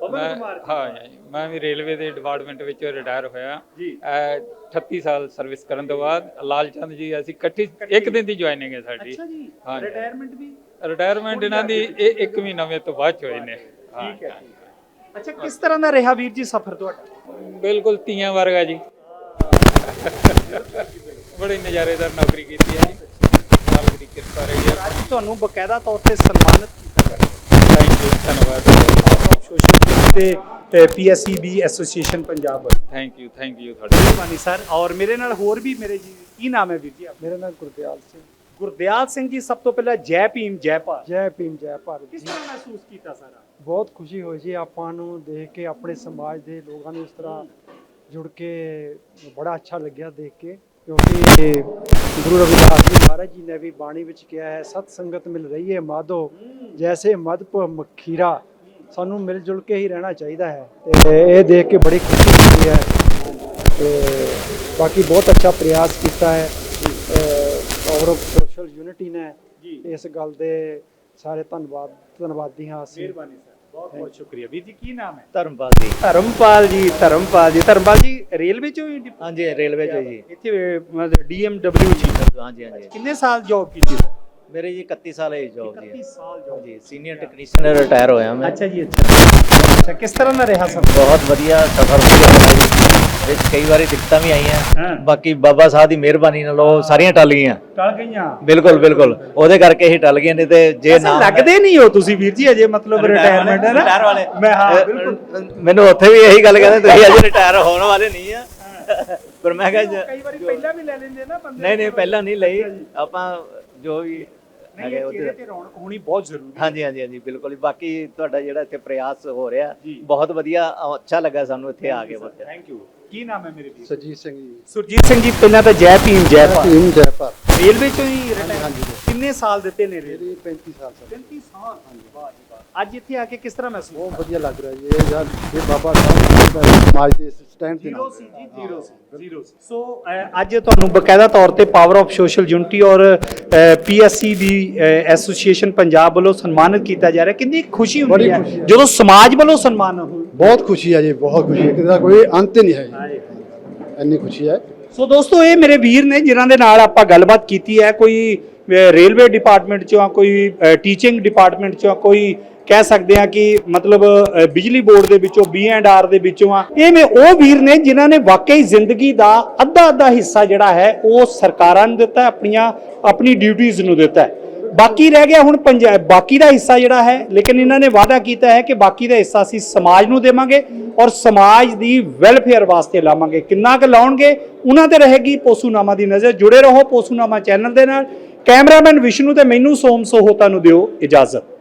ਪਵਨ ਕੁਮਾਰ। ਹਾਂ ਜੀ ਮੈਂ ਵੀ ਰੇਲਵੇ ਦੇ ਡਿਪਾਰਟਮੈਂਟ ਵਿੱਚ ਰਿਟਾਇਰ ਹੋਇਆ। ਜੀ। ਅਹ 38 ਸਾਲ ਸਰਵਿਸ ਕਰਨ ਤੋਂ ਬਾਅਦ ਲਾਲਚੰਦ ਜੀ ਅਸੀਂ ਇਕੱਠੀ ਇੱਕ ਦਿਨ ਦੀ ਜੁਆਇਨਿੰਗ ਹੈ ਸਾਡੀ। ਅੱਛਾ ਜੀ। ਰਿਟਾਇਰਮੈਂਟ ਵੀ? ਰਿਟਾਇਰਮੈਂਟ ਇਹਨਾਂ ਦੀ ਇਹ ਇੱਕ ਮਹੀਨਾ ਮੇ ਤੋਂ ਬਾਅਦ ਹੋਏ ਨੇ। ਠੀਕ ਹੈ ਅੱਛਾ ਕਿਸ ਤਰ੍ਹਾਂ ਦਾ ਰਿਹਾ ਵੀਰ ਜੀ ਸਫ਼ਰ ਤੁਹਾਡਾ? ਬਿਲਕੁਲ ਤੀਆਂ ਵਰਗਾ ਜੀ। ਬੜੀ ਨਜ਼ਾਰੇਦਾਰ ਨੌਕਰੀ ਕੀਤੀ ਹੈ ਜੀ। ਮਾਲਕ ਦੀ ਕਿਰਪਾ ਰਹੀ ਹੈ। ਅੱਜ ਤੁਹਾਨੂੰ ਬਕਾਇਦਾ ਤੌਰ ਤੇ ਸਨਮਾਨਿਤ ਕੀਤਾ ਗਿਆ। ਥੈਂਕ ਯੂ ਧੰਨਵਾਦ। ਸੋਸ਼ਲ ਤੇ ਪੀਐਸਸੀਬੀ ਐਸੋਸੀਏਸ਼ਨ ਪੰਜਾਬ ਵੱਲੋਂ। ਥੈਂਕ ਯੂ ਥੈਂਕ ਯੂ ਤੁਹਾਡਾ। ਮਿਹਰਬਾਨੀ ਸਰ। ਔਰ ਮੇਰੇ ਨਾਲ ਹੋਰ ਵੀ ਮੇਰੇ ਜੀ ਕੀ ਨਾਮ ਹੈ ਵੀਰ ਜੀ ਆਪਣਾ? ਮੇਰਾ ਨਾਮ ਗੁਰਦਿਆਲ ਸਿੰਘ। ਗੁਰਦਿਆਲ ਸਿੰਘ ਜੀ ਸਭ ਤੋਂ ਪਹਿਲਾਂ ਜੈ ਭੀਮ ਜੈ ਭਾਰਤ। ਜੈ ਭੀਮ ਜੈ ਭਾਰਤ ਕਿਸ ਤਰ੍ਹਾਂ ਮਹਿਸੂਸ ਕੀਤਾ ਸਾਰਾ ਬਹੁਤ ਖੁਸ਼ੀ ਹੋਈ ਜੀ ਆਪਾਂ ਨੂੰ ਦੇਖ ਕੇ ਆਪਣੇ ਸਮਾਜ ਦੇ ਲੋਕਾਂ ਨੂੰ ਇਸ ਤਰ੍ਹਾਂ ਜੁੜ ਕੇ ਬੜਾ ਅੱਛਾ ਲੱਗਿਆ ਦੇਖ ਕੇ ਕਿਉਂਕਿ ਗੁਰੂ ਰਵਿਦਾਸ ਜੀ ਮਹਾਰਾਜ ਜੀ ਨੇ ਵੀ ਬਾਣੀ ਵਿੱਚ ਕਿਹਾ ਹੈ ਸਤ ਸੰਗਤ ਮਿਲ ਰਹੀ ਹੈ ਮਾਧੋ ਜੈਸੇ ਮਧਪ ਮਖੀਰਾ ਸਾਨੂੰ ਮਿਲ ਜੁਲ ਕੇ ਹੀ ਰਹਿਣਾ ਚਾਹੀਦਾ ਹੈ। ਤੇ ਇਹ ਦੇਖ ਕੇ ਬੜੀ ਖੁਸ਼ੀ ਹੁੰਦੀ ਹੈ। ਤੇ ਬਾਕੀ ਬਹੁਤ ਅੱਛਾ ਪ੍ਰਯਾਸ ਕੀਤਾ ਹੈ। ਆਫ ਸੋਸ਼ਲ ਯੂਨਿਟੀ ਨੇ ਇਸ ਗੱਲ ਦੇ ਸਾਰੇ ਧੰਨਵਾਦ ਧੰਨਵਾਦੀ ਹਾਂ ਅਸੀਂ ਮਿਹਰਬਾਨੀ ਸਰ ਬਹੁਤ ਬਹੁਤ ਸ਼ੁਕਰੀਆ। ਵੀਰ ਜੀ ਕੀ ਨਾਮ ਹੈ? ਧਰਮਪਾਲ ਜੀ। ਧਰਮਪਾਲ ਜੀ ਧਰਮਪਾਲ ਜੀ। ਧਰਮਪਾਲ ਜੀ ਰੇਲਵੇ ਚੋਂ ਹੀ ਡਿਪ- ਹਾਂਜੀ ਰੇਲਵੇ ਚ ਜੀ ਇੱਥੇ ਮਤਲਬ ਡੀਐਮਡਬਲਿਊ ਚ ਹਾਂਜੀ ਹਾਂਜੀ। ਕਿੰਨੇ ਸਾਲ ਜੌਬ ਕੀਤੀ ਸਰ? ਮੇਰੇ ਜੀ 31 ਸਾਲ ਏਜ ਜੌਬ ਦੀ 31 ਸਾਲ ਜੌਬ ਜੀ ਸੀਨੀਅਰ ਟੈਕਨੀਸ਼ੀਅਨ ਰਿਟਾਇਰ ਹੋਇਆ ਮੈਂ। ਅੱਛਾ ਜੀ ਅੱਛਾ। ਅੱਛਾ ਕਿਸ ਤਰ੍ਹਾਂ ਦਾ ਰਿਹਾ ਸਭ ਬਹੁਤ ਵਧੀਆ ਸਫਰ ਰਿਹਾ ਵਿੱਚ ਕਈ ਵਾਰੀ ਦਿੱਕਤਾਂ ਵੀ ਆਈਆਂ। ਹਾਂ। ਬਾਕੀ ਬਾਬਾ ਸਾਹਿਬ ਦੀ ਮਿਹਰਬਾਨੀ ਨਾਲ ਉਹ ਸਾਰੀਆਂ ਟਲ ਗਈਆਂ। ਟਲ ਗਈਆਂ? ਬਿਲਕੁਲ ਬਿਲਕੁਲ। ਉਹਦੇ ਕਰਕੇ ਹੀ ਟਲ ਗਈਆਂ ਨਹੀਂ ਤੇ ਜੇ ਨਾ ਲੱਗਦੇ ਨਹੀਂ ਹੋ ਤੁਸੀਂ ਵੀਰ ਜੀ ਅਜੇ ਮਤਲਬ ਰਿਟਾਇਰਮੈਂਟ ਹੈ ਨਾ? ਰਿਟਾਇਰ ਵਾਲੇ। ਮੈਂ ਹਾਂ ਬਿਲਕੁਲ। ਮੈਨੂੰ ਉੱਥੇ ਵੀ ਇਹੀ ਗੱਲ ਕਹਿੰਦੇ ਤੁਸੀਂ ਅਜੇ ਰਿਟਾਇਰ ਹੋਣ ਵਾਲੇ ਨਹੀਂ ਆ। ਪਰ ਮੈਂ ਕਿਹਾ ਕਈ ਵਾਰੀ ਪਹਿਲਾਂ ਵੀ ਲੈ ਲੈਂਦੇ ਨਾ ਬੰਦੇ। ਨਹੀਂ ਨਹੀਂ ਪਹਿਲਾਂ ਨਹੀਂ ਲਈ। ਆਪਾਂ ਜੋ ਵੀ ਨਹੀਂ ਹੈਗੇ ਇਹ ਉਹਦੇ ਚਿਹਰੇ ਤੇ ਰੌਣਕ ਹੋਣੀ ਬਹੁਤ ਜ਼ਰੂਰੀ ਹੈ। ਹਾਂਜੀ ਹਾਂਜੀ ਹਾਂਜੀ ਬਿਲਕੁਲ ਹੀ। ਬਾਕੀ ਤੁਹਾਡਾ ਜਿਹੜਾ ਇੱਥੇ ਪ੍ਰਯਾਸ ਹੋ ਰਿਹਾ ਜੀ। ਬਹੁਤ ਵਧੀਆ ਅ, ਅੱਛਾ ਲੱਗਾ ਸਾਨੂੰ ਇੱਥੇ ਆ ਕੇ ਬਹੁਤ ਥੈਂਕ ਯੂ ਕੀ ਨਾਮ ਹੈ ਮੇਰੇ ਵੀਰ? ਸਰਜੀਤ ਸਿੰਘ ਜੀ। ਸੁਰਜੀਤ ਸਿੰਘ ਜੀ ਪਹਿਲਾਂ ਤਾਂ ਜੈ ਭੀਮ ਜੈ ਭਾਰਤ। ਭੀਮ ਜੈ ਭਾਰਤ। ਰੇਲਵੇ ਚੋਂ ਹੀ ਰਿਟਾਇਰ ਕਿੰਨੇ ਸਾਲ ਦਿੱਤੇ ਨੇ ਰੇਲਵੇ 35 ਸਾਲ ਸਰ। 35 ਸਾਲ? ਵਾਹ ਜੀ ਅੱਜ ਇੱਥੇ ਆ ਕੇ ਕਿਸ ਤਰ੍ਹਾਂ ਮਹਿਸੂਸ ਬਹੁਤ ਵਧੀਆ ਲੱਗ ਰਿਹਾ ਜੀ। ਇਹ ਯਾਰ ਇਹ ਬਾਬਾ ਸਾਹਿਬ ਸਮਾਜ ਦੇ ਸਟੈਂਡ ਤੇ ਜ਼ੀਰੋ ਸੀ ਜੀ ਜ਼ੀਰੋ ਸੀ ਜ਼ੀਰੋ ਸੀ। ਅੱਜ ਤੁਹਾਨੂੰ ਬਕਾਇਦਾ ਤੌਰ ਤੇ ਪਾਵਰ ਆਫ ਸੋਸ਼ਲ ਯੂਨਿਟੀ ਔਰ ਪੀਐਸਸੀ ਦੀ ਐਸੋਸੀਏਸ਼ਨ ਪੰਜਾਬ ਵੱਲੋਂ ਸਨਮਾਨਿਤ ਕੀਤਾ ਜਾ ਰਿਹਾ। ਕਿੰਨੀ ਖੁਸ਼ੀ ਹੁੰਦੀ ਹੈ। ਜਦੋਂ ਸਮਾਜ ਵੱਲੋਂ ਸਨਮਾਨ ਬਹੁਤ ਖੁਸ਼ੀ ਹੈ ਜੀ ਬਹੁਤ ਖੁਸ਼ੀ ਹੈ। ਇਹਦਾ ਕੋਈ ਅੰਤ ਨਹੀਂ ਹੈ ਜੀ। ਇੰਨੀ ਖੁਸ਼ੀ ਹੈ। ਸੋ ਦੋਸਤੋ ਇਹ ਮੇਰੇ ਵੀਰ ਨੇ ਜਿਨ੍ਹਾਂ ਦੇ ਨਾਲ ਆਪਾਂ ਗੱਲਬਾਤ ਕੀਤੀ ਹੈ। ਕੋਈ ਰੇਲਵੇ ਡਿਪਾਰਟਮੈਂਟ ਚੋਂ ਕੋਈ ਟੀਚਿੰਗ ਡਿਪਾਰਟਮੈਂਟ ਚੋਂ ਕੋਈ ਕਹਿ ਸਕਦੇ ਆ ਕਿ ਮਤਲਬ ਬਿਜਲੀ ਬੋਰਡ ਦੇ ਵਿੱਚੋਂ ਬੀ ਐਂਡ ਆਰ ਦੇ ਵਿੱਚੋਂ ਆ। ਇਹ ਨੇ ਉਹ ਵੀਰ ਨੇ ਜਿਨ੍ਹਾਂ ਨੇ ਵਾਕਈ ਜ਼ਿੰਦਗੀ ਦਾ ਅੱਧਾ ਅੱਧਾ ਹਿੱਸਾ ਜਿਹੜਾ ਹੈ, ਉਹ ਸਰਕਾਰਾਂ ਨੂੰ ਦਿੱਤਾ, ਆਪਣੀਆਂ, ਆਪਣੀ ਡਿਊਟੀਆਂ ਨੂੰ ਦਿੱਤਾ। ਬਾਕੀ ਰਹਿ ਗਿਆ ਹੁਣ ਪੰਜਾਬ ਬਾਕੀ ਦਾ ਹਿੱਸਾ ਜਿਹੜਾ ਹੈ, ਲੇਕਿਨ ਇਹਨਾਂ ਨੇ ਵਾਅਦਾ ਕੀਤਾ ਹੈ ਕਿ ਬਾਕੀ ਦਾ ਹਿੱਸਾ ਅਸੀਂ ਸਮਾਜ ਨੂੰ ਦੇਵਾਂਗੇ ਔਰ ਸਮਾਜ ਦੀ ਵੈਲਫੇਅਰ ਵਾਸਤੇ ਲਾਵਾਂਗੇ। ਕਿੰਨਾ ਕੁ ਲਾਉਣਗੇ, ਉਹਨਾਂ ਤੇ ਰਹੇਗੀ ਪੋਸੂਨਾਮਾ ਦੀ ਨਜ਼ਰ। ਜੁੜੇ ਰਹੋ ਪੋਸੂਨਾਮਾ ਚੈਨਲ ਦੇ ਨਾਲ। ਕੈਮਰਾਮੈਨ ਵਿਸ਼ਨੂੰ ਤੇ ਮੈਨੂੰ ਸੋਮ ਸੋਹਤਾ ਨੂੰ ਦਿਓ ਇਜਾਜ਼ਤ।